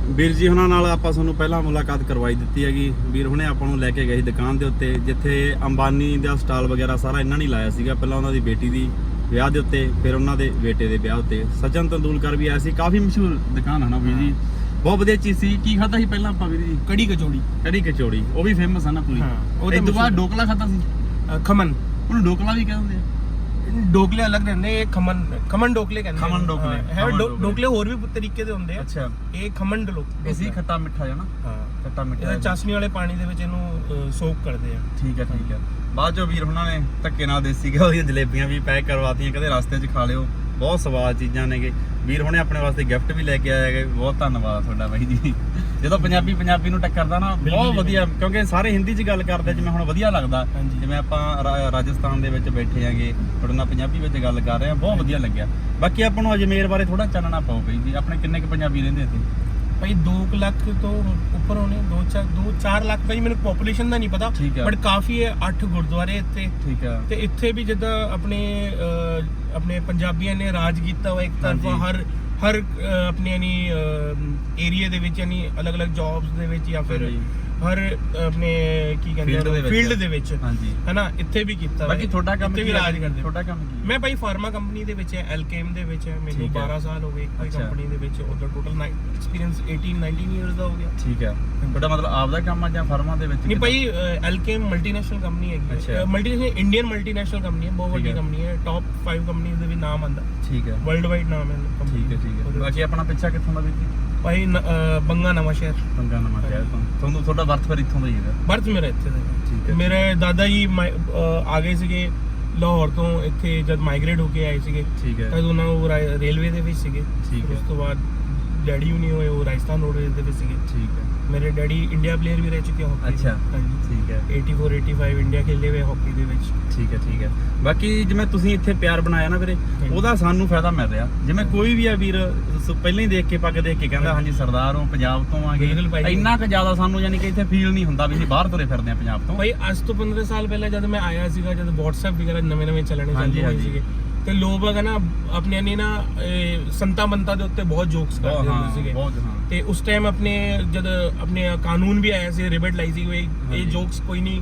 ਵੀਰ ਜੀ ਉਹਨਾਂ ਨਾਲ ਆਪਾਂ ਤੁਹਾਨੂੰ ਪਹਿਲਾਂ ਮੁਲਾਕਾਤ ਕਰਵਾਈ ਦਿੱਤੀ ਹੈਗੀ। ਵੀਰ ਹੁਣੇ ਆਪਾਂ ਨੂੰ ਲੈ ਕੇ ਗਏ ਦੁਕਾਨ ਦੇ ਉੱਤੇ ਜਿੱਥੇ ਅੰਬਾਨੀ ਦਾ ਸਟਾਲ ਵਗੈਰਾ ਸਾਰਾ ਇਹਨਾਂ ਨੇ ਲਾਇਆ ਸੀਗਾ ਪਹਿਲਾਂ ਉਹਨਾਂ ਦੀ ਬੇਟੀ ਦੀ ਵਿਆਹ ਦੇ ਉੱਤੇ ਫਿਰ ਉਹਨਾਂ ਦੇ ਬੇਟੇ ਦੇ ਵਿਆਹ ਉੱਤੇ। ਸਚਨ ਤੰਦੂਲਕਰ ਵੀ ਆਇਆ ਸੀ ਕਾਫੀ ਮਸ਼ਹੂਰ ਦੁਕਾਨ ਹੈ ਨਾ ਵੀਰ ਜੀ। ਬਹੁਤ ਵਧੀਆ ਚੀਜ਼ ਸੀ। ਕੀ ਖਾਦਾ ਸੀ ਪਹਿਲਾਂ ਆਪਾਂ ਵੀਰ ਜੀ? ਕੜੀ ਕਚੌੜੀ। ਕੜੀ ਕਚੌੜੀ ਉਹ ਵੀ ਫੇਮਸ ਆ ਨਾ ਪੂਰੀ। ਉਹ ਤੋਂ ਬਾਅਦ ਡੋਕਲਾ ਖਾਦਾ ਸੀ? ਖਮਨ। ਉਹਨੂੰ ਡੋਕਲਾ ਵੀ ਕਹਿੰਦੇ ਆ। ਡੋਕਲੇ ਅਲੱਗ ਰਹਿੰਦੇ ਇਹ ਖਮਨ ਖਮਨ ਡੋਕਲੇ ਕਹਿੰਦੇ ਖਮਨ। ਡੋਕਲੇ, ਹਾਂ, ਹੈ ਖਮਨ ਡੋ- ਡੋਕਲੇ। ਡੋਕਲੇ ਹੋਰ ਵੀ ਤਰੀਕੇ ਦੇ ਹੁੰਦੇ ਆ। ਅੱਛਾ। ਇਹ ਖਮਨ ਡਲੋ ਇਹ ਸੀ ਖੱਟਾ ਮਿੱਠਾ ਜਣਾ ਹਾਂ। ਖੱਟਾ ਮਿੱਠਾ ਇਹਦਾ ਚਾਸ਼ਨੀ ਵਾਲੇ ਪਾਣੀ ਦੇ ਵਿੱਚ ਇਹਨੂੰ ਸੋਕ ਕਰਦੇ ਆ। ਠੀਕ ਹੈ ਠੀਕ ਹੈ ਬਾਅਦ ਚੋਂ ਵੀਰ ਉਹਨਾਂ ਨੇ ਧੱਕੇ ਨਾਲ ਦੇਸੀ ਘਿਓ ਦੀਆਂ ਜਲੇਬੀਆਂ ਵੀ ਪੈਕ ਕਰਵਾਤੀਆਂ ਕਦੇ ਰਸਤੇ 'ਚ ਖਾ ਲਿਓ। ਬਹੁਤ ਸਵਾਦ ਚੀਜ਼ਾਂ ਨੇਗੇ। ਵੀਰ ਹੁਣੇ ਆਪਣੇ ਵਾਸਤੇ ਗਿਫਟ ਵੀ ਲੈ ਕੇ ਆਏ ਹੈਗੇ। ਬਹੁਤ ਧੰਨਵਾਦ ਤੁਹਾਡਾ ਬਾਈ ਜੀ। ਜਦੋਂ ਪੰਜਾਬੀ ਪੰਜਾਬੀ ਨੂੰ ਟੱਕਰਦਾ ਨਾ ਬਹੁਤ ਵਧੀਆ ਕਿਉਂਕਿ ਸਾਰੇ ਹਿੰਦੀ 'ਚ ਗੱਲ ਕਰਦੇ ਜਿਵੇਂ ਹੁਣ ਵਧੀਆ ਲੱਗਦਾ। ਜਿਵੇਂ ਆਪਾਂ ਰਾਜਸਥਾਨ ਦੇ ਵਿੱਚ ਬੈਠੇ ਆਂਗੇ ਤੁਹਾਡੇ ਨਾਲ ਪੰਜਾਬੀ ਵਿੱਚ ਗੱਲ ਕਰ ਰਹੇ ਆ ਬਹੁਤ ਵਧੀਆ ਲੱਗਿਆ। ਬਾਕੀ ਆਪਾਂ ਨੂੰ ਅਜਮੇਰ ਬਾਰੇ ਥੋੜਾ ਚਾਨਣਾ ਪਾਓ ਬਈ ਜੀ। ਆਪਣੇ ਕਿੰਨੇ ਕੁ ਪੰਜਾਬੀ ਰਹਿੰਦੇ ਇੱਥੇ? ਭਾਈ 2 ਲੱਖ ਤੋਂ ਉੱਪਰ ਹੋਣੇ 2 4 2 4 ਲੱਖ ਭਾਈ ਮੈਨੂੰ ਪੋਪੂਲੇਸ਼ਨ ਦਾ ਨਹੀਂ ਪਤਾ ਠੀਕ ਹੈ। ਬਟ ਕਾਫੀ ਹੈ 8 ਗੁਰਦੁਆਰੇ ਇੱਥੇ ਠੀਕ ਹੈ ਤੇ ਇੱਥੇ ਵੀ ਜਿੱਦਾਂ ਆਪਣੇ ਅਹ, ਆਪਣੇ ਪੰਜਾਬੀਆਂ ਨੇ ਰਾਜ ਕੀਤਾ ਹੋਇਆ ਇੱਕ ਤਰਫਾ ਹਾਂਜੀ। ਹਰ ਹਰ ਅਹ, ਆਪਣੇ ਯਾਨੀ ਏਰੀਆ ਦੇ ਵਿੱਚ ਯਾਨੀ ਅਲੱਗ-ਅਲੱਗ ਜੌਬਸ ਦੇ ਵਿੱਚ ਜਾਂ ਫਿਰ ਹਾਂਜੀ। ਹਰ ਆਪਣੇ ਕੀ ਕਹਿੰਦੇ ਦੇ। ਫੀਲਡ ਦੇ ਵਿੱਚ ਹਾਂਜੀ ਹਨਾ ਇੱਥੇ ਵੀ ਕੀਤਾ ਬਾਕੀ। ਤੁਹਾਡਾ ਕੰਮ ਇੱਥੇ ਵੀ? ਰਾਜ ਕਰਦੇ ਤੁਹਾਡਾ ਕੰਮ ਕੀ? ਮੈਂ ਭਾਈ ਫਾਰਮਾ ਕੰਪਨੀ ਦੇ ਵਿੱਚ ਹੈ ਐਲਕੇਮ ਦੇ ਵਿੱਚ ਹੈ ਮੈਨੂੰ ਠੀਕ ਹੈ। 12 ਸਾਲ ਹੋ ਗਏ ਕੋਈ। ਕੰਪਨੀ ਦੇ ਵਿੱਚ ਉਧਰ ਟੋਟਲ ਐਕਸਪੀਰੀਅੰਸ 18 19 ਇਅਰਸ ਦਾ ਹੋ ਗਿਆ ਠੀਕ ਹੈ ਤੁਹਾਡਾ ਮਤਲਬ ਆਪਦਾ ਕੰਮ ਆ ਜਾਂ ਫਰਮਾਂ ਦੇ ਵਿੱਚ ਨਹੀਂ? ਭਾਈ ਐਲਕੇਮ ਮਲਟੀਨੈਸ਼ਨਲ ਕੰਪਨੀ ਹੈਗੀ ਮਲਟੀਨੈਸ਼ਨਲ ਇੰਡੀਅਨ ਮਲਟੀਨੈਸ਼ਨਲ ਕੰਪਨੀ ਹੈ ਬਹੁਤ ਵੱਡੀ। ਕੰਪਨੀ ਹੈ ਟਾਪ 5 ਕੰਪਨੀਆਂ ਦੇ ਵੀ ਨਾਮ ਆਂਦਾ ਠੀਕ ਹੈ ਵਰਲਡ ਵਾਈਡ ਨਾਮ ਹੈ ਠੀਕ ਹੈ ਠੀਕ ਹੈ ਬਾਕੀ ਆਪਣਾ ਪਿੱਛਾ ਕਿੱਥੋਂ ਦਾ ਵਿੱਚ। ਭਾਈ ਨ- ਅਹ ਬੰਗਾ ਨਵਾਂ ਸ਼ਹਿਰ। ਪੰਗਾ ਨਵਾਂ ਸ਼ਹਿਰ ਤੋਂ। ਤੁਹਾਨੂੰ ਤੁਹਾਡਾ ਵਰਤ ਫਿਰ ਇੱਥੋਂ ਦਾ ਹੀ ਹੈਗਾ? ਬਰਥ ਮੇਰਾ ਇੱਥੇ ਦਾ ਠੀਕ ਹੈ। ਹੈ। ਮੇਰੇ ਦਾਦਾ ਜੀ ਮਾਈ- ਅਹ ਆ ਗਏ ਸੀਗੇ ਲਾਹੌਰ ਤੋਂ ਇੱਥੇ ਜਦ ਮਾਈਗ੍ਰੇਟ ਹੋ ਕੇ ਆਏ ਸੀਗੇ। ਠੀਕ ਹੈ। ਤਦ ਉਹਨਾਂ ਨੂੰ ਰਾ- ਰੇਲਵੇ ਦੇ ਵਿੱਚ ਸੀਗੇ। ਠੀਕ ਫਿਰ ਹੈ। ਉਸ ਤੋਂ ਬਾਅਦ ਡੈਡੀ ਹੁਣੀ ਹੋਏ ਉਹ ਰਾਜਸਥਾਨ ਰੋਡਵੇਜ਼ ਦੇ ਵਿੱਚ ਸੀਗੇ। ਠੀਕ ਹੈ। ਮੇਰੇ ਡੈਡੀ ਇੰਡੀਆ ਪਲੇਅਰ ਵੀ ਰਹਿ ਚੁੱਕੇ ਹਾਕੀ ਅੱਛਾ। ਠੀਕ ਹੈ। 84 85 ਇੰਡੀਆ ਖੇਲੇ ਹੋਏ ਹਾਕੀ ਦੇ ਵਿੱਚ। ਠੀਕ ਹੈ ਠੀਕ ਹੈ। ਬਾਕੀ ਜਿਵੇਂ ਤੁਸੀਂ ਇੱਥੇ ਪਿਆਰ ਬਣਾਇਆ ਨਾ ਵੀਰੇ ਉਹਦਾ ਸਾਨੂੰ ਫਾਇਦਾ ਮਿਲ ਰਿਹਾ। ਜਿਵੇਂ ਕੋਈ ਵੀ ਆ ਵੀਰ ਪਹਿਲਾਂ ਹੀ ਦੇਖ ਕੇ ਪੱਗ ਦੇਖ ਕੇ ਕਹਿੰਦਾ ਹਾਂਜੀ। ਸਰਦਾਰ ਹੋ ਪੰਜਾਬ ਤੋਂ ਆਗੇ। ਇੰਨਾ ਕੁ ਜ਼ਿਆਦਾ ਸਾਨੂੰ ਯਾਨੀ ਕਿ ਇੱਥੇ ਫੀਲ ਨਹੀਂ ਹੁੰਦਾ ਵੀ ਅਸੀਂ ਬਾਹਰ ਤੁਰੇ ਫਿਰਦੇ ਆ ਪੰਜਾਬ ਤੋਂ। ਭਾਈ ਅੱਜ ਤੋਂ 15 ਸਾਲ ਪਹਿਲਾਂ ਜਦ ਮੈਂ ਆਇਆ ਸੀਗਾ ਜਦ WhatsApp ਵਗੈਰਾ ਨਵੇਂ ਨਵੇਂ ਚੱਲਣੇ ਹੋਏ ਹਾਂਜੀ। ਸੀਗੇ ਤੇ ਲੋਕ ਹੈ ਨਾ ਆਪਣੇ ਨੇ ਨਾ ਸੰਤਾ ਬੰਤਾ ਦੇ ਉੱਤੇ ਬਹੁਤ ਜੋਕਸ ਕਰਦੇ ਹੁੰਦੇ ਸੀਗੇ ਤੇ ਉਸ ਟਾਈਮ ਆਪਣੇ ਜਦ ਆਪਣੇ ਕਾਨੂੰਨ ਵੀ ਆਇਆ ਸੀ ਰਿਬਟ ਲਾਈ ਸੀ ਇਹ। ਜੋਕਸ ਕੋਈ ਨਹੀਂ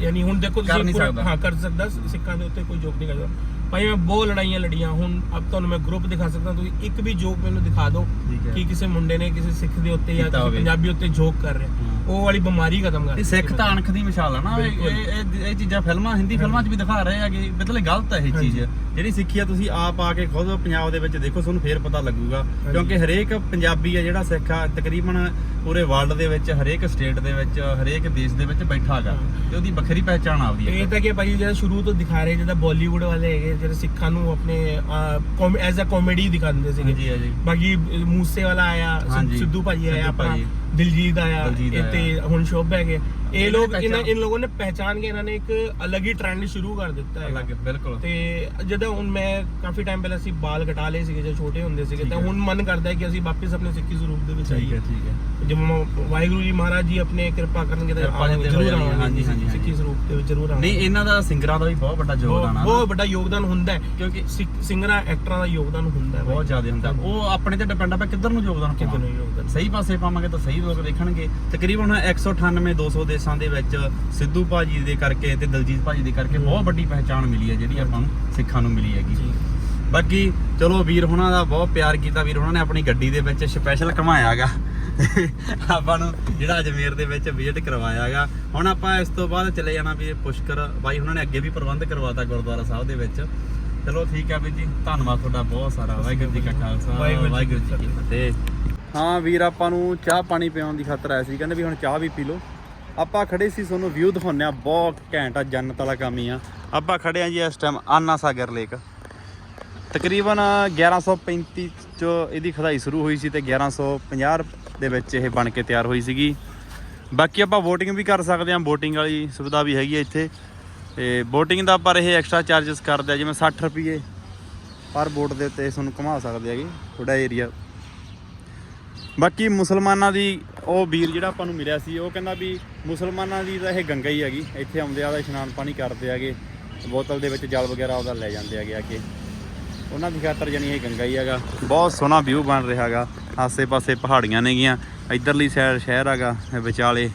ਯਾਨੀ ਹੁਣ ਦੇਖੋ ਸਕਦਾ। ਹਾਂ ਕਰ ਸਕਦਾ ਸਿੱਖਾਂ ਦੇ ਉੱਤੇ ਕੋਈ ਜੋਕ ਨਹੀਂ ਕਰਦਾ ਭਾਈ ਮੈਂ ਬਹੁਤ ਲੜਾਈਆਂ ਲੜੀਆਂ ਹੁਣ ਅਬ ਤੁਹਾਨੂੰ ਮੈਂ ਗਰੁੱਪ ਦਿਖਾ ਸਕਦਾ ਤੁਸੀਂ ਇੱਕ ਵੀ ਜੋਕ ਮੈਨੂੰ ਦਿਖਾ ਦਿਓ ਠੀਕ ਹੈ। ਕਿ ਕਿਸੇ ਮੁੰਡੇ ਨੇ ਕਿਸੇ ਸਿੱਖ ਦੇ ਉੱਤੇ ਜਾਂ ਕੀਤਾ ਕਿਸੇ ਹੋਵੇ। ਪੰਜਾਬੀ ਉੱਤੇ ਜੋਕ ਕਰ ਰਿਹਾ ਹਾਂ। ਉਹ ਵਾਲੀ ਬਿਮਾਰੀ ਖਤਮ ਕਰ ਇਹ ਸਿੱਖ ਤਾਂ ਅਣਖ ਦੀ ਮਿਸਾਲ ਆ ਨਾ ਇਹ ਬਿਲਕੁਲ। ਇਹ- ਇਹ ਚੀਜ਼ਾਂ ਫਿਲਮਾਂ ਹਿੰਦੀ ਫਿਲਮਾਂ 'ਚ ਵੀ ਦਿਖਾ ਰਹੇ ਹੈਗੇ ਮਤਲਬ ਗਲਤ ਹੈ ਇਹ ਚੀਜ਼ ਜਿਹੜੀ ਸਿੱਖੀ ਆ ਤੁਸੀਂ ਆਪ ਆ ਕੇ ਖੁਦ ਪੰਜਾਬ ਦੇ ਵਿੱਚ ਦੇਖੋ ਤੁਹਾਨੂੰ ਫੇਰ ਪਤਾ ਲੱਗੂਗਾ ਕਿਉਂਕਿ ਹਰੇਕ ਪੰਜਾਬੀ ਆ ਜਿਹੜਾ ਸਿੱਖ ਆ ਤਕਰੀਬਨ ਪੂਰੇ ਵਰਲਡ ਦੇ ਵਿੱਚ ਹਰੇਕ ਸਟੇਟ ਦੇ ਵਿੱਚ ਹਰੇਕ ਦੇਸ਼ ਦੇ ਵਿੱਚ ਬੈਠਾ ਹੈਗਾ ਤੇ ਉਹਦੀ ਵੱਖਰੀ ਪਹਿਚਾਣ ਆਪਦੀ ਹੈ। ਇਹ ਤਾਂ ਕਿ ਭਾਈ ਜਿਹੜਾ ਸ਼ੁਰੂ ਤੋਂ ਦਿਖਾ ਰਹੇ ਜਿਹਦਾ ਬਾਲੀਵੁੱਡ ਵਾਲੇ ਹੈਗੇ ਜਿਹੜੇ ਸਿੱਖਾਂ ਨੂੰ ਆਪਣੇ ਐਜ਼ ਅ ਕਾਮੇਡੀ ਦਿਖਾਉਂਦੇ ਸੀਗੇ। ਜੀ ਜੀ ਬਾਕੀ ਮੂਸੇ ਵਾਲਾ ਆਇਆ। ਸਿੱਧੂ ਭਾਜੀ ਆਇਆ ਆਪਣਾ। ਦਿਲਜੀਤ ਆਇਆ ਤੇ ਹੁਣ ਸ਼ੋਭ ਹੈਗੇ। ਇਹ ਨੇ ਇਹਨਾਂ ਪਹਿਚਾਣ- ਇਨ ਲੋਗੋਂ ਨੇ ਪਹਿਚਾਨ ਕੇ ਇਹਨਾਂ ਨੇ ਇੱਕ ਅਲੱਗ ਹੀ ਟ੍ਰੈਂਡ ਸ਼ੁਰੂ ਕਰ ਦਿੱਤਾ ਹੈ ਅਲੱਗ ਬਿਲਕੁਲ। ਤੇ ਜਦੋਂ ਹੁਣ ਮੈਂ ਕਾਫੀ ਟਾਈਮ ਪਹਿਲਾਂ ਅਸੀਂ ਬਾਲ ਕਟਾ ਲਏ ਸੀਗੇ ਜਦੋਂ ਛੋਟੇ ਹੁੰਦੇ ਸੀਗੇ ਤਾਂ। ਹੁਣ ਮਨ ਕਰਦਾ ਹੈ ਕਿ ਅਸੀਂ ਵਾਪਸ ਆਪਣੇ ਸਿੱਖੀ ਸਰੂਪ ਦੇ ਵਿੱਚ ਠੀਕ ਆਈਏ। ਹੈ ਠੀਕ ਹੈ। ਜਦ ਵਾਹਿਗੁਰੂ ਜੀ ਮਹਾਰਾਜ ਜੀ ਆਪਣੇ ਕਿਰਪਾ ਕਰਨਗੇ ਤਾਂ ਹੋ ਜ਼ਰੂਰ ਆਵਾਂਗੇ ਹਾਂਜੀ, ਹਾਂਜੀ, ਸਿੱਖੀ ਸਰੂਪ ਦੇ ਵਿੱਚ ਜ਼ਰੂਰ ਆਵਾਂਗੇ। ਨਹੀਂ ਇਹਨਾਂ ਦਾ ਸਿੰਗਰਾਂ ਦਾ ਵੀ ਬਹੁਤ ਵੱਡਾ ਯੋਗਦਾਨ ਆ ਬਹੁਤ ਵੱਡਾ ਯੋਗਦਾਨ ਹੁੰਦਾ ਹੈ। ਕਿਉਂਕਿ ਸਿੰਗਰਾਂ ਐਕਟਰਾਂ ਦਾ ਯੋਗਦਾਨ ਹੁੰਦਾ ਹੈ ਬਹੁਤ ਜ਼ਿਆਦਾ ਹੁੰਦਾ। ਉਹ ਆਪਣੇ ਤੇ ਡਿਪੈਂਡ ਆ ਕਿੱਧਰ ਨੂੰ ਯੋਗਦਾਨ ਪਾਉਣਾ। ਨਹੀਂ ਯੋਗਦਾਨ ਸਹੀ ਪਾਸੇ ਪਾਵਾਂਗੇ ਤਾਂ ਸਹੀ ਲੋਕ ਦੇਖਣਗੇ। ਤਕਰੀਬਨ 198 200 ਦੇਸ਼ਾਂ ਦੇ ਵਿੱਚ ਸਿੱਧੂ ਭਾਜੀ ਦੇ ਕਰਕੇ ਤੇ ਦਲਜੀਤ ਭਾਜੀ ਦੇ ਕਰਕੇ ਬਹੁਤ ਵੱਡੀ ਪਹਿਚਾਣ ਮਿਲੀ ਹੈ ਜਿਹੜੀ ਆਪਾਂ ਨੂੰ ਸਿੱਖਾਂ ਨੂੰ ਮਿਲੀ ਹੈਗੀ। ਬਾਕੀ ਚਲੋ ਵੀਰ ਹੁਣਾਂ ਦਾ ਬਹੁਤ ਪਿਆਰ ਕੀਤਾ ਵੀਰ ਹੁਣਾਂ ਨੇ ਆਪਣੀ ਗੱਡੀ ਦੇ ਵਿੱਚ ਸਪੈਸ਼ਲ ਘਮਾਇਆਗਾ। ਆਪਾਂ ਨੂੰ ਜਿਹੜਾ ਅਜਮੇਰ ਦੇ ਵਿੱਚ ਵਿਜ਼ਿਟ ਕਰਵਾਇਆਗਾ। ਹੁਣ ਆਪਾਂ ਇਸ ਤੋਂ ਬਾਅਦ ਚਲੇ ਜਾਣਾ ਵੀ ਪੁਸ਼ਕਰ। ਬਾਈ ਹੁਣਾਂ ਨੇ ਅੱਗੇ ਵੀ ਪ੍ਰਬੰਧ ਕਰਵਾਤਾ ਗੁਰਦੁਆਰਾ ਸਾਹਿਬ ਦੇ ਵਿੱਚ। ਚਲੋ ਠੀਕ ਹੈ ਵੀਰ ਜੀ ਧੰਨਵਾਦ ਤੁਹਾਡਾ ਬਹੁਤ ਸਾਰਾ। ਵਾਹਿਗੁਰੂ ਜੀ ਕਾ ਖਾਲਸਾ ਵਾਹਿਗੁਰੂ ਜੀ ਜੀ ਕੀ ਫਤਿਹ। ਹਾਂ ਵੀਰ ਆਪਾਂ ਨੂੰ ਚਾਹ ਪਾਣੀ ਪਿਆਉਣ ਦੀ ਖਾਤਰ ਆਇਆ ਸੀ। ਕਹਿੰਦੇ ਵੀ ਹੁਣ ਚਾਹ ਵੀ ਪੀ ਲਓ। ਆਪਾਂ ਖੜੇ ਸੀ ਤੁਹਾਨੂੰ ਵਿਊ ਦਿਖਾਉਂਦੇ ਆ ਬਹੁਤ ਘੈਂਟ ਆ, ਜੰਨਤ ਵਾਲਾ ਕੰਮ ਹੀ ਆ। ਆਪਾਂ ਖੜੇ ਆ ਜੀ ਇਸ ਟਾਈਮ ਆਨਾ ਸਾਗਰ ਲੇਕ ਤਕਰੀਬਨ 1135 ਚ ਇਹਦੀ ਖਦਾਈ ਸ਼ੁਰੂ ਹੋਈ ਸੀ ਤੇ 1150 ਦੇ ਵਿੱਚ ਇਹ ਬਣ ਕੇ ਤਿਆਰ ਹੋਈ ਸੀਗੀ। ਬਾਕੀ ਆਪਾਂ VOTING ਵੀ ਕਰ ਸਕਦੇ ਹਾਂ, VOTING ਵਾਲੀ ਸੁਵਿਧਾ ਵੀ ਹੈਗੀ ਹੈ ਇੱਥੇ। ਤੇ VOTING ਦਾ ਪਰ ਇਹ ਐਕਸਟਰਾ ਚਾਰजेस ਕਰਦੇ ਆ, ਜਿਵੇਂ 60 ਰੁਪਏ ਪਰ ਬੋਟ ਦੇ ਉੱਤੇ ਤੁਹਾਨੂੰ ਘੁਮਾ ਸਕਦੇ ਹੈਗੇ ਥੋੜਾ ਏਰੀਆ ਬਾਕੀ ਮੁਸਲਮਾਨਾਂ ਦੀ ਉਹ ਵੀਰ ਜਿਹੜਾ ਆਪਾਂ ਨੂੰ ਮਿਲਿਆ ਸੀ, ਉਹ ਕਹਿੰਦਾ ਵੀ ਮੁਸਲਮਾਨਾਂ ਦੀ ਤਾਂ ਇਹ ਗੰਗਾ ਹੀ ਹੈਗੀ। ਇੱਥੇ ਆਉਂਦੇ ਆ ਦਾ ਇਸ਼ਨਾਨ ਪਾਣੀ ਕਰਦੇ ਹੈਗੇ। ਬੋਤਲ ਦੇ ਵਿੱਚ ਜਲ ਵਗੈਰਾ ਉਹਦਾ ਲੈ ਜਾਂਦੇ ਹੈਗੇ ਆ ਕੇ। ਉਹਨਾਂ ਦੀ ਖਾਤਰ ਜਣੀ ਇਹ ਗੰਗਾ ਹੀ ਹੈਗਾ। ਬਹੁਤ ਸੋਹਣਾ ਵਿਊ ਬਣ ਰਿਹਾ ਹੈਗਾ। ਆਸੇ-ਪਾਸੇ ਪਹਾੜੀਆਂ ਨੇਗੀਆਂ ਇਧਰਲੀ ਸਾਈਡ ਸ਼ਹਿਰ ਹੈਗਾ ਵਿਚਾਲੇ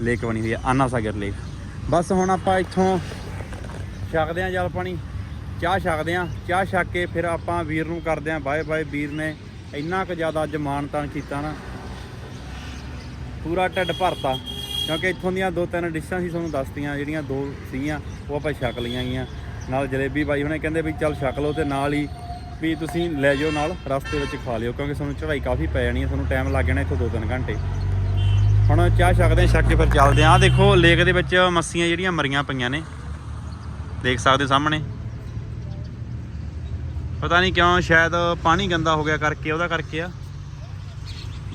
ਲੇਕ ਬਣੀ ਹੋਈ ਹੈ ਆਨਾ ਸਾਗਰ ਲੇਕ ਬਸ ਹੁਣ ਆਪਾਂ ਇੱਥੋਂ ਛਕਦੇ ਆਂ ਜਲ ਪਾਣੀ। ਚਾਹ ਛਕਦੇ ਆਂ ਚਾਹ ਛਕ ਕੇ ਫਿਰ ਆਪਾਂ ਵੀਰ ਨੂੰ ਕਰਦੇ ਆਂ ਬਾਏ ਬਾਏ ਵੀਰ ਨੇ ਇੰਨਾ ਕੁ ਜ਼ਿਆਦਾ ਅੱਜ ਮਾਣ ਤਾਣ ਕੀਤਾ ਨਾ। ਪੂਰਾ ਢਿੱਡ ਭਰਤਾ। ਕਿਉਂਕਿ ਇੱਥੋਂ ਦੀਆਂ ਦੋ ਤਿੰਨ ਡਿਸ਼ਾਂ ਸੀ ਤੁਹਾਨੂੰ ਦੱਸਤੀਆਂ, ਜਿਹੜੀਆਂ ਦੋ ਸੀਗੀਆਂ, ਉਹ ਆਪਾਂ ਛਕ ਲਈਆਂ ਗਈਆਂ। ਨਾਲ ਜਲੇਬੀ ਬਾਈ ਹੁਣੇ ਕਹਿੰਦੇ ਵੀ ਚੱਲ ਛਕ ਲਓ ਤੇ ਨਾਲ ਹੀ ਵੀ ਤੁਸੀਂ ਲੈ ਜਾਓ ਨਾਲ, ਰਸਤੇ ਵਿੱਚ ਖਾ ਲਿਓ, ਕਿਉਂਕਿ ਤੁਹਾਨੂੰ ਚੜ੍ਹਾਈ ਕਾਫੀ ਪੈ ਜਾਣੀ ਹੈ ਤੁਹਾਨੂੰ ਟਾਈਮ ਲੱਗ ਜਾਣਾ ਇੱਥੋਂ 2-3 ਘੰਟੇ। ਹੁਣ ਚਾਹ ਛਕਦੇ ਆਂ ਛਕ ਕੇ ਫਿਰ ਚੱਲਦੇ ਹਾਂ। ਆਹ ਦੇਖੋ, ਲੇਕ ਦੇ ਵਿੱਚ ਮੱਸੀਆਂ ਜਿਹੜੀਆਂ ਮਰੀਆਂ ਪਈਆਂ ਨੇ। ਦੇਖ ਸਕਦੇ ਹੋ ਸਾਹਮਣੇ। ਪਤਾ ਨਹੀਂ ਕਿਉਂ, ਸ਼ਾਇਦ ਪਾਣੀ ਗੰਦਾ ਹੋ ਗਿਆ ਕਰਕੇ, ਉਹਦਾ ਕਰਕੇ ਆ।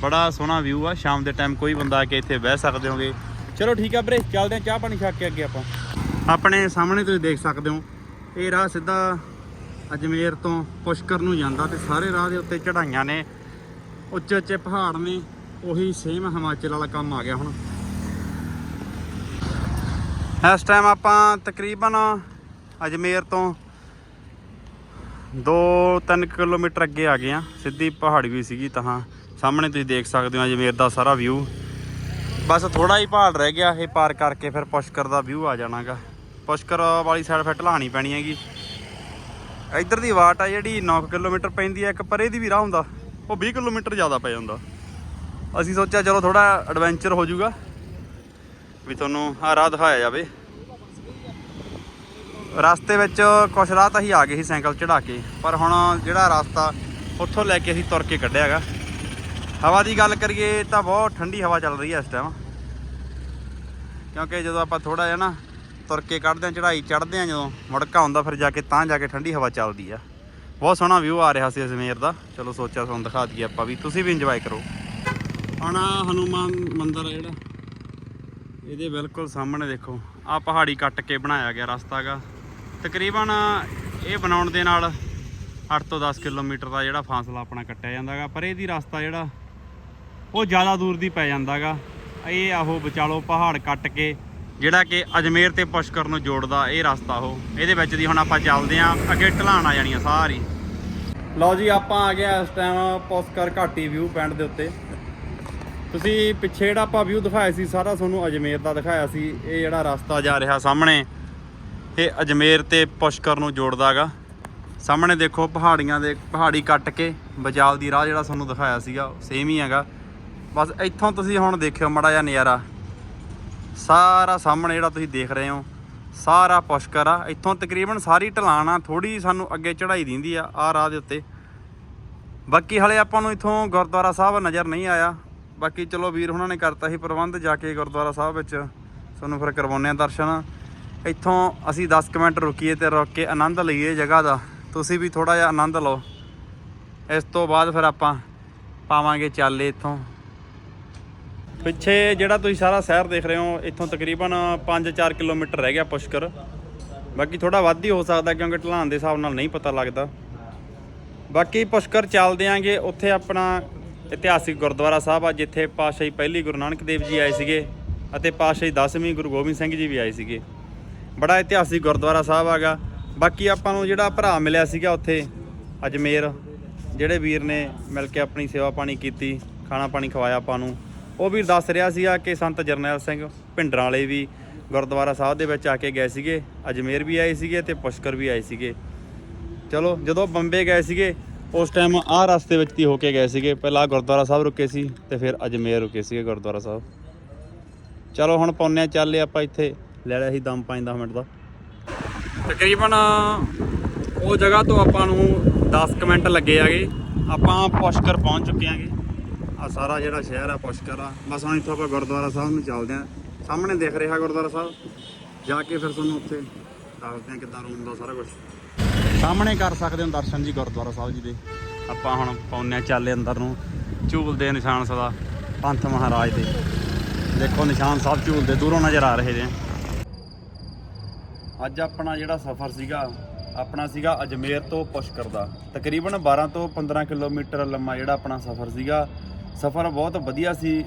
ਬੜਾ ਸੋਹਣਾ ਵਿਊ ਆ। ਸ਼ਾਮ ਦੇ ਟਾਈਮ ਕੋਈ ਬੰਦਾ ਆ ਕੇ ਇੱਥੇ ਬਹਿ ਸਕਦੇ ਹੋਗੇ। ਚਲੋ ਠੀਕ ਆ ਵੀਰੇ, ਚੱਲਦੇ ਆ ਚਾਹ ਪਾਣੀ ਛੱਕ ਕੇ ਅੱਗੇ ਆਪਾਂ। ਆਪਣੇ ਸਾਹਮਣੇ ਤੁਸੀਂ ਦੇਖ ਸਕਦੇ ਹੋ, ਇਹ ਰਾਹ ਸਿੱਧਾ ਅਜਮੇਰ ਤੋਂ ਪੁਸ਼ਕਰ ਨੂੰ ਜਾਂਦਾ ਤੇ ਸਾਰੇ ਰਾਹ ਦੇ ਉੱਤੇ ਚੜਾਈਆਂ ਨੇ। ਉੱਚੇ ਉੱਚੇ ਪਹਾੜ ਨੇ, ਉਹੀ ਸੇਮ ਹਿਮਾਚਲ ਵਾਲਾ ਕੰਮ ਆ ਗਿਆ ਹੁਣ। ਇਸ ਟਾਈਮ ਆਪਾਂ ਤਕਰੀਬਨ ਅਜਮੇਰ ਤੋਂ 2-3 ਕਿਲੋਮੀਟਰ ਅੱਗੇ ਆ ਗਏ ਆ ਸਿੱਧੀ ਪਹਾੜੀ ਵੀ ਸੀਗੀ ਤਾਂ ਸਾਹਮਣੇ ਤੁਸੀਂ ਦੇਖ ਸਕਦੇ ਹੋ ਅਜਮੇਰ ਦਾ ਸਾਰਾ ਵਿਊ ਬਸ ਥੋੜਾ ਹੀ ਪਹਾੜ ਰਹਿ ਗਿਆ, ਇਹ ਪਾਰ ਕਰਕੇ ਫਿਰ ਪੁਸ਼ਕਰ ਦਾ ਵਿਊ ਆ ਜਾਣਾਗਾ। ਪੁਸ਼ਕਰ ਵਾਲੀ ਸਾਈਡ ਫਿਰ ਢਲਾਣੀ ਪੈਣੀ ਹੈਗੀ। ਇੱਧਰ ਦੀ ਵਾਟ ਆ ਜਿਹੜੀ 9 ਕਿਲੋਮੀਟਰ ਪੈਂਦੀ ਹੈ ਇੱਕ ਪਰੇ ਦੀ ਵੀ ਰਾਹ ਹੁੰਦਾ। ਉਹ 20 ਕਿਲੋਮੀਟਰ ਜ਼ਿਆਦਾ ਪੈ ਜਾਂਦਾ। ਅਸੀਂ ਸੋਚਿਆ ਚਲੋ ਥੋੜਾ ਐਡਵੈਂਚਰ ਹੋ ਜਾਊਗਾ, ਵੀ ਤੁਹਾਨੂੰ ਆਹ ਰਾਹ ਦਿਖਾਇਆ ਜਾਵੇ। ਰਸਤੇ ਵਿੱਚ ਕੁਛ ਰਾਹ ਤਾਂ ਹੀ ਆ ਗਏ ਸੀ ਸਾਈਕਲ ਚੜਾ ਕੇ, ਪਰ ਹੁਣ ਜਿਹੜਾ ਰਸਤਾ ਉੱਥੋਂ ਲੈ ਕੇ ਅਸੀਂ ਤੁਰ ਕੇ ਕੱਢਿਆ ਹੈਗਾ। ਹਵਾ ਦੀ ਗੱਲ ਕਰੀਏ ਤਾਂ ਬਹੁਤ ਠੰਡੀ ਹਵਾ ਚੱਲ ਰਹੀ ਹੈ ਇਸ ਟਾਈਮ ਕਿਉਂਕਿ ਜਦੋਂ ਆਪਾਂ ਥੋੜਾ ਜਿਹਾ ਨਾ ਤੁਰ ਕੇ ਕੱਢਦੇ ਆ ਚੜਾਈ ਚੜ੍ਹਦੇ ਆ ਜਦੋਂ ਮੁੜਕਾ ਹੁੰਦਾ ਫਿਰ ਜਾ ਕੇ ਤਾਂ ਜਾ ਕੇ ਠੰਡੀ ਹਵਾ ਚੱਲਦੀ ਆ। ਬਹੁਤ ਸੋਹਣਾ ਵਿਊ ਆ ਰਿਹਾ ਸੀ ਅਜਮੇਰ ਦਾ। ਚਲੋ ਸੋਚਿਆ ਤੁਹਾਨੂੰ ਦਿਖਾ ਦਈਏ ਆਪਾਂ ਵੀ। ਤੁਸੀਂ ਵੀ ਇੰਜੋਏ ਕਰੋ। ਹੁਣ ਆਹ ਹਨੂਮਾਨ ਮੰਦਿਰ ਆ ਜਿਹੜਾ। ਇਹਦੇ ਬਿਲਕੁਲ ਸਾਹਮਣੇ ਦੇਖੋ। ਆ ਪਹਾੜੀ ਕੱਟ ਕੇ ਬਣਾਇਆ ਗਿਆ ਰਸਤਾ ਗਾ ਤਕਰੀਬਨ ਇਹ ਬਣਾਉਣ ਦੇ ਨਾਲ 8 ਤੋਂ 10 ਕਿਲੋਮੀਟਰ ਦਾ ਜਿਹੜਾ ਫਾਸਲਾ ਆਪਣਾ ਕੱਟਿਆ ਜਾਂਦਾਗਾ ਪਰ ਇਹਦੀ ਰਸਤਾ ਜਿਹੜਾ ਉਹ ਜ਼ਿਆਦਾ ਦੂਰ ਦੀ ਪੈ ਜਾਂਦਾਗਾ। ਇਹ ਆਹੋ ਵਿਚਾਲੋ ਪਹਾੜ ਕੱਟ ਕੇ, ਜਿਹੜਾ ਕਿ ਅਜਮੇਰ ਤੇ ਪੁਸ਼ਕਰ ਨੂੰ ਜੋੜਦਾ ਇਹ ਰਸਤਾ ਉਹ। ਇਹਦੇ ਵਿੱਚ ਦੀ ਹੁਣ ਆਪਾਂ ਚੱਲਦੇ ਆਂ, ਅੱਗੇ ਢਲਾਣ ਆ ਜਾਣੀ ਆ ਸਾਰੀ। ਲਓ ਜੀ, ਆਪਾਂ ਆ ਗਏ ਇਸ ਟਾਈਮ ਪੁਸ਼ਕਰ ਘਾਟੀ ਵਿਊ ਪਿੰਡ ਦੇ ਉੱਤੇ। ਤੁਸੀਂ ਪਿੱਛੇ ਜਿਹੜਾ ਆਪਾਂ ਵਿਊ ਦਿਖਾਇਆ ਸੀ, ਸਾਰਾ ਤੁਹਾਨੂੰ ਅਜਮੇਰ ਦਾ ਦਿਖਾਇਆ ਸੀ। ਇਹ ਜਿਹੜਾ ਰਸਤਾ ਜਾ ਰਿਹਾ ਸਾਹਮਣੇ, ਇਹ ਅਜਮੇਰ ਤੇ ਪੁਸ਼ਕਰ ਨੂੰ ਜੋੜਦਾਗਾ। ਸਾਹਮਣੇ ਦੇਖੋ ਪਹਾੜੀਆਂ ਦੇ, ਪਹਾੜੀ ਕੱਟ ਕੇ ਬਜਾਲ ਦੀ ਰਾਹ ਜਿਹੜਾ ਸਾਨੂੰ ਦਿਖਾਇਆ ਸੀਗਾ ਸੇਮ ਹੀ ਹੈਗਾ। ਬਸ ਇੱਥੋਂ ਤੁਸੀਂ ਹੁਣ ਦੇਖਿਓ ਮੜਾ ਜਿਹਾ ਨਜ਼ਾਰਾ। ਸਾਰਾ ਸਾਹਮਣੇ ਜਿਹੜਾ ਤੁਸੀਂ ਦੇਖ ਰਹੇ ਹੋ, ਸਾਰਾ ਪੁਸ਼ਕਰ ਆ। ਇੱਥੋਂ ਤਕਰੀਬਨ ਸਾਰੀ ਢਲਾਣ ਆ ਥੋੜੀ ਸਾਨੂੰ ਅੱਗੇ ਚੜਾਈ ਦਿੰਦੀ ਆ ਆ ਰਾਹ ਦੇ ਉੱਤੇ। ਬਾਕੀ ਹਲੇ ਆਪਾਂ ਨੂੰ ਇੱਥੋਂ ਗੁਰਦੁਆਰਾ ਸਾਹਿਬ ਨਜ਼ਰ ਨਹੀਂ ਆਇਆ। ਬਾਕੀ ਚਲੋ ਵੀਰ ਹੁਣਾਂ ਨੇ ਕਰਤਾ ਸੀ ਪ੍ਰਬੰਧ, ਜਾ ਕੇ ਗੁਰਦੁਆਰਾ ਸਾਹਿਬ ਵਿੱਚ ਤੁਹਾਨੂੰ ਫਿਰ ਕਰਵਾਉਂਦੇ ਆ ਦਰਸ਼ਨ। ਇੱਥੋਂ ਅਸੀਂ 10 ਕੁ ਮਿੰਟ ਰੁਕੀਏ ਤੇ ਰੁਕ ਕੇ ਆਨੰਦ ਲਈਏ ਜਗ੍ਹਾ ਦਾ। ਤੁਸੀਂ ਵੀ ਥੋੜਾ ਜਿਹਾ ਆਨੰਦ ਲਓ। ਇਸ ਤੋਂ ਬਾਅਦ ਫਿਰ ਆਪਾਂ ਪਾਵਾਂਗੇ ਚਾਲੇ ਇੱਥੋਂ। ਪਿੱਛੇ ਜਿਹੜਾ ਤੁਸੀਂ ਸਾਰਾ ਸ਼ਹਿਰ ਦੇਖ ਰਹੇ ਹੋ, ਇੱਥੋਂ ਤਕਰੀਬਨ 5-4 ਕਿਲੋਮੀਟਰ ਰਹਿ ਗਿਆ ਪੁਸ਼ਕਰ। ਬਾਕੀ ਥੋੜਾ ਵੱਧ ਹੀ ਹੋ ਸਕਦਾ ਕਿਉਂਕਿ ਢਲਾਨ ਦੇ ਹਿਸਾਬ ਨਾਲ ਨਹੀਂ ਪਤਾ ਲੱਗਦਾ। ਬਾਕੀ ਪੁਸ਼ਕਰ ਚੱਲਦੇ ਆਂਗੇ, ਉੱਥੇ ਆਪਣਾ ਇਤਿਹਾਸਿਕ ਗੁਰਦੁਆਰਾ ਸਾਹਿਬ ਆ, ਜਿੱਥੇ ਪਾਤਸ਼ਾਹੀ ਪਹਿਲੀ ਗੁਰੂ ਨਾਨਕ ਦੇਵ ਜੀ ਆਏ ਸੀਗੇ ਅਤੇ ਪਾਤਸ਼ਾਹੀ 10ਵੀਂ ਗੁਰੂ ਗੋਬਿੰਦ ਸਿੰਘ ਜੀ ਵੀ ਆਏ ਸੀਗੇ। ਬੜਾ ਇਤਿਹਾਸਿਕ ਗੁਰਦੁਆਰਾ ਸਾਹਿਬ ਆਗਾ। ਬਾਕੀ ਆਪਾਂ ਨੂੰ ਜਿਹੜਾ ਭਰਾ ਮਿਲਿਆ ਸੀਗਾ ਉੱਥੇ, ਅਜਮੇਰ, ਜਿਹੜੇ ਵੀਰ ਨੇ ਮਿਲ ਕੇ ਆਪਣੀ ਸੇਵਾ ਪਾਣੀ ਕੀਤੀ, ਖਾਣਾ ਪਾਣੀ ਖਵਾਇਆ ਆਪਾਂ ਨੂੰ। ਉਹ ਵੀਰ ਦੱਸ ਰਿਹਾ ਸੀਗਾ ਕਿ ਸੰਤ ਜਰਨੈਲ ਸਿੰਘ ਭਿੰਡਰਾਂ ਵਾਲੇ ਵੀ ਗੁਰਦੁਆਰਾ ਸਾਹਿਬ ਦੇ ਵਿੱਚ ਆ ਕੇ ਗਏ ਸੀਗੇ, ਅਜਮੇਰ ਵੀ ਆਏ ਸੀਗੇ ਤੇ ਪੁਸ਼ਕਰ ਵੀ ਆਏ ਸੀਗੇ। ਚਲੋ, ਜਦੋਂ ਬੰਬੇ ਗਏ ਸੀਗੇ, ਉਸ ਟਾਈਮ ਆਹ ਰਸਤੇ ਵਿੱਚ ਦੀ ਹੋ ਕੇ ਗਏ ਸੀਗੇ। ਪਹਿਲਾਂ ਗੁਰਦੁਆਰਾ ਸਾਹਿਬ ਰੁਕੇ ਸੀ ਤੇ ਫਿਰ ਅਜਮੇਰ ਰੁਕੇ ਸੀਗੇ ਗੁਰਦੁਆਰਾ ਸਾਹਿਬ। ਚਲੋ, ਹੁਣ ਪੌਨੇ ਚੱਲੇ ਆਪਾਂ ਇੱਥੇ ਲੈ ਲਿਆ ਸੀ ਦਮ 5-10 ਮਿੰਟ ਦਾ। ਤਕਰੀਬਨ ਉਹ ਜਗ੍ਹਾ ਤੋਂ ਆਪਾਂ ਨੂੰ 10 ਕੁ ਮਿੰਟ ਲੱਗੇ ਆਗੇ ਆਪਾਂ ਪੁਸ਼ਕਰ ਪਹੁੰਚ ਚੁੱਕੇ ਆਂਗੇ ਆ ਸਾਰਾ ਜਿਹੜਾ ਸ਼ਹਿਰ ਆ ਪੁਸ਼ਕਰ ਆ। ਬਸ ਹੁਣ ਇੱਥੋਂ ਆਪਾਂ ਗੁਰਦੁਆਰਾ ਸਾਹਿਬ ਨੂੰ ਚੱਲਦੇ ਆਂ ਸਾਹਮਣੇ ਦਿਖ ਰਿਹਾ ਗੁਰਦੁਆਰਾ ਸਾਹਿਬ। ਜਾ ਕੇ ਫਿਰ ਤੁਹਾਨੂੰ ਉੱਥੇ ਦੱਸਦੇ ਆਂ ਕਿੱਦਾਂ ਰੂਮ ਦਾ ਸਾਰਾ ਕੁਝ ਸਾਹਮਣੇ ਕਰ ਸਕਦੇ ਹੋ ਦਰਸ਼ਨ ਜੀ ਗੁਰਦੁਆਰਾ ਸਾਹਿਬ ਜੀ ਦੇ। ਆਪਾਂ ਹੁਣ ਪੌਨੇ ਚੱਲੇ ਅੰਦਰ ਨੂੰ। ਝੂਲ ਨਿਸ਼ਾਨ ਸਦਾ, ਪੰਥ ਮਹਾਰਾਜ ਦੇ। ਦੇਖੋ ਨਿਸ਼ਾਨ ਸਾਹਿਬ ਝੂਲਦੇ, ਦੂਰੋਂ ਨਜ਼ਰ ਆ ਰਹੇ ਨੇ। ਅੱਜ ਆਪਣਾ ਜਿਹੜਾ ਸਫ਼ਰ ਸੀਗਾ, ਆਪਣਾ ਸੀਗਾ ਅਜਮੇਰ ਤੋਂ ਪੁਸ਼ਕਰ ਦਾ। ਤਕਰੀਬਨ 12 ਤੋਂ 15 ਕਿਲੋਮੀਟਰ ਲੰਮਾ ਜਿਹੜਾ ਆਪਣਾ ਸਫ਼ਰ ਸੀਗਾ। ਸਫ਼ਰ ਬਹੁਤ ਵਧੀਆ ਸੀ।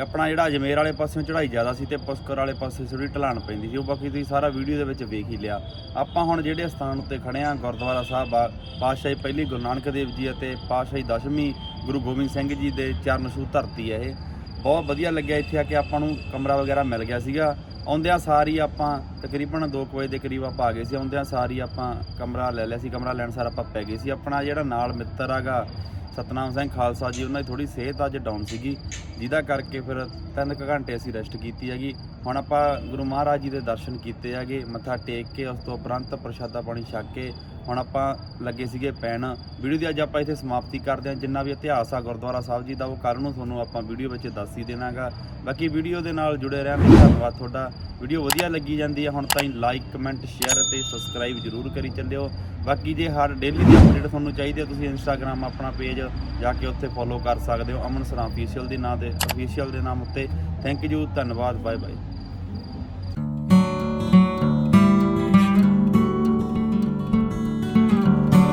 ਆਪਣਾ ਜਿਹੜਾ ਅਜਮੇਰ ਵਾਲੇ ਪਾਸਿਓਂ ਚੜ੍ਹਾਈ ਜ਼ਿਆਦਾ ਸੀ ਤੇ ਪੁਸ਼ਕਰ ਵਾਲੇ ਪਾਸੇ ਥੋੜੀ ਢਲਾਣ ਪੈਂਦੀ ਸੀ, ਉਹ ਬਾਕੀ ਤੁਸੀਂ ਸਾਰਾ ਵੀਡੀਓ ਦੇ ਵਿੱਚ ਵੇਖ ਹੀ ਲਿਆ। ਆਪਾਂ ਹੁਣ ਜਿਹੜੇ ਸਥਾਨ ਉੱਤੇ ਖੜੇ ਆ ਗੁਰਦੁਆਰਾ ਸਾਹਿਬ ਆ ਪਾਤਸ਼ਾਹੀ ਪਹਿਲੀ ਗੁਰੂ ਨਾਨਕ ਦੇਵ ਜੀ ਅਤੇ ਪਾਤਸ਼ਾਹੀ ਦਸ਼ਮੀ ਗੁਰੂ ਗੋਬਿੰਦ ਸਿੰਘ ਜੀ ਦੇ ਚਰਨ ਛੂਹ ਧਰਤੀ ਹੈ ਇਹ। ਬਹੁਤ ਵਧੀਆ ਲੱਗਿਆ ਇੱਥੇ ਆ ਕੇ ਆਪਾਂ ਨੂੰ, ਕਮਰਾ ਵਗੈਰਾ ਮਿਲ ਗਿਆ ਸੀਗਾ। ਆਉਂਦਿਆਂ ਸਾਰ ਹੀ ਆਪਾਂ ਤਕਰੀਬਨ 2 ਵਜੇ ਦੇ ਕਰੀਬ ਆਪਾਂ ਆ ਗਏ ਸੀ, ਆਉਂਦਿਆਂ ਸਾਰੀ ਆਪਾਂ ਕਮਰਾ ਲੈ ਲਿਆ ਸੀ, ਕਮਰਾ ਲੈਣ ਸਾਰ ਆਪਾਂ ਪੈ ਗਏ ਸੀ। ਆਪਣਾ ਜਿਹੜਾ ਨਾਲ ਮਿੱਤਰ ਆਗਾ ਸਤਨਾਮ ਸਿੰਘ ਖਾਲਸਾ ਜੀ, ਉਹਨਾਂ ਦੀ ਥੋੜੀ ਸਿਹਤ ਅੱਜ ਡਾਊਨ ਸੀਗੀ। ਜਿਹਦਾ ਕਰਕੇ ਫਿਰ ਤਿੰਨ ਕੁ ਘੰਟੇ ਅਸੀਂ ਰੈਸਟ ਕੀਤੀ ਹੈਗੀ। ਹੁਣ ਆਪਾਂ ਗੁਰੂ ਮਹਾਰਾਜ ਜੀ ਦੇ ਦਰਸ਼ਨ ਕੀਤੇ ਹੈਗੇ, ਮੱਥਾ ਟੇਕ ਕੇ, ਉਸ ਤੋਂ ਉਪਰੰਤ ਪ੍ਰਸ਼ਾਦਾ ਪਾਣੀ ਛਕ ਕੇ ਹੁਣ ਆਪਾਂ ਲੱਗੇ ਸੀਗੇ ਪੈਣ। ਵੀਡੀਓ ਦੀ ਅੱਜ ਆਪਾਂ ਇੱਥੇ ਸਮਾਪਤੀ ਕਰਦੇ ਹਾਂ। ਜਿੰਨਾ ਵੀ ਇਤਿਹਾਸ ਆ ਗੁਰਦੁਆਰਾ ਸਾਹਿਬ ਜੀ ਦਾ, ਉਹ ਕੱਲ੍ਹ ਨੂੰ ਤੁਹਾਨੂੰ ਆਪਾਂ ਵੀਡੀਓ ਵਿੱਚ ਦੱਸ ਹੀ ਦੇਣਾਗਾ। ਬਾਕੀ ਵੀਡੀਓ ਦੇ ਨਾਲ ਜੁੜੇ ਰਹਿਣ ਲਈ ਧੰਨਵਾਦ ਤੁਹਾਡਾ। ਵੀਡੀਓ ਵਧੀਆ ਲੱਗੀ ਜਾਂਦੀ ਹੈ ਹੁਣ ਤਾਈਂ ਲਾਈਕ ਕਮੈਂਟ ਸ਼ੇਅਰ ਅਤੇ ਸਬਸਕ੍ਰਾਈਬ ਜਰੂਰ ਕਰੀ ਚੱਲਿਓ ਬਾਕੀ ਜੇ ਹਰ ਡੇਲੀ ਦੀ ਅਪਡੇਟ ਤੁਹਾਨੂੰ ਚਾਹੀਦੀ ਹੈ ਤੁਸੀਂ ਇੰਸਟਾਗ੍ਰam ਆਪਣਾ ਪੇਜ ਜਾ ਕੇ ਉੱਥੇ ਫੋਲੋ ਕਰ ਸਕਦੇ ਹੋ। ਅਮਨ ਸਰਾਂ ਅਫੀਸ਼ੀਅਲ ਦੇ ਨਾਂ ਤੇ ਅਫੀਸ਼ੀਅਲ ਦੇ ਨਾਮ ਉੱਤੇ। ਥੈਂਕ ਯੂ ਧੰਨਵਾਦ ਬਾਏ ਬਾਏ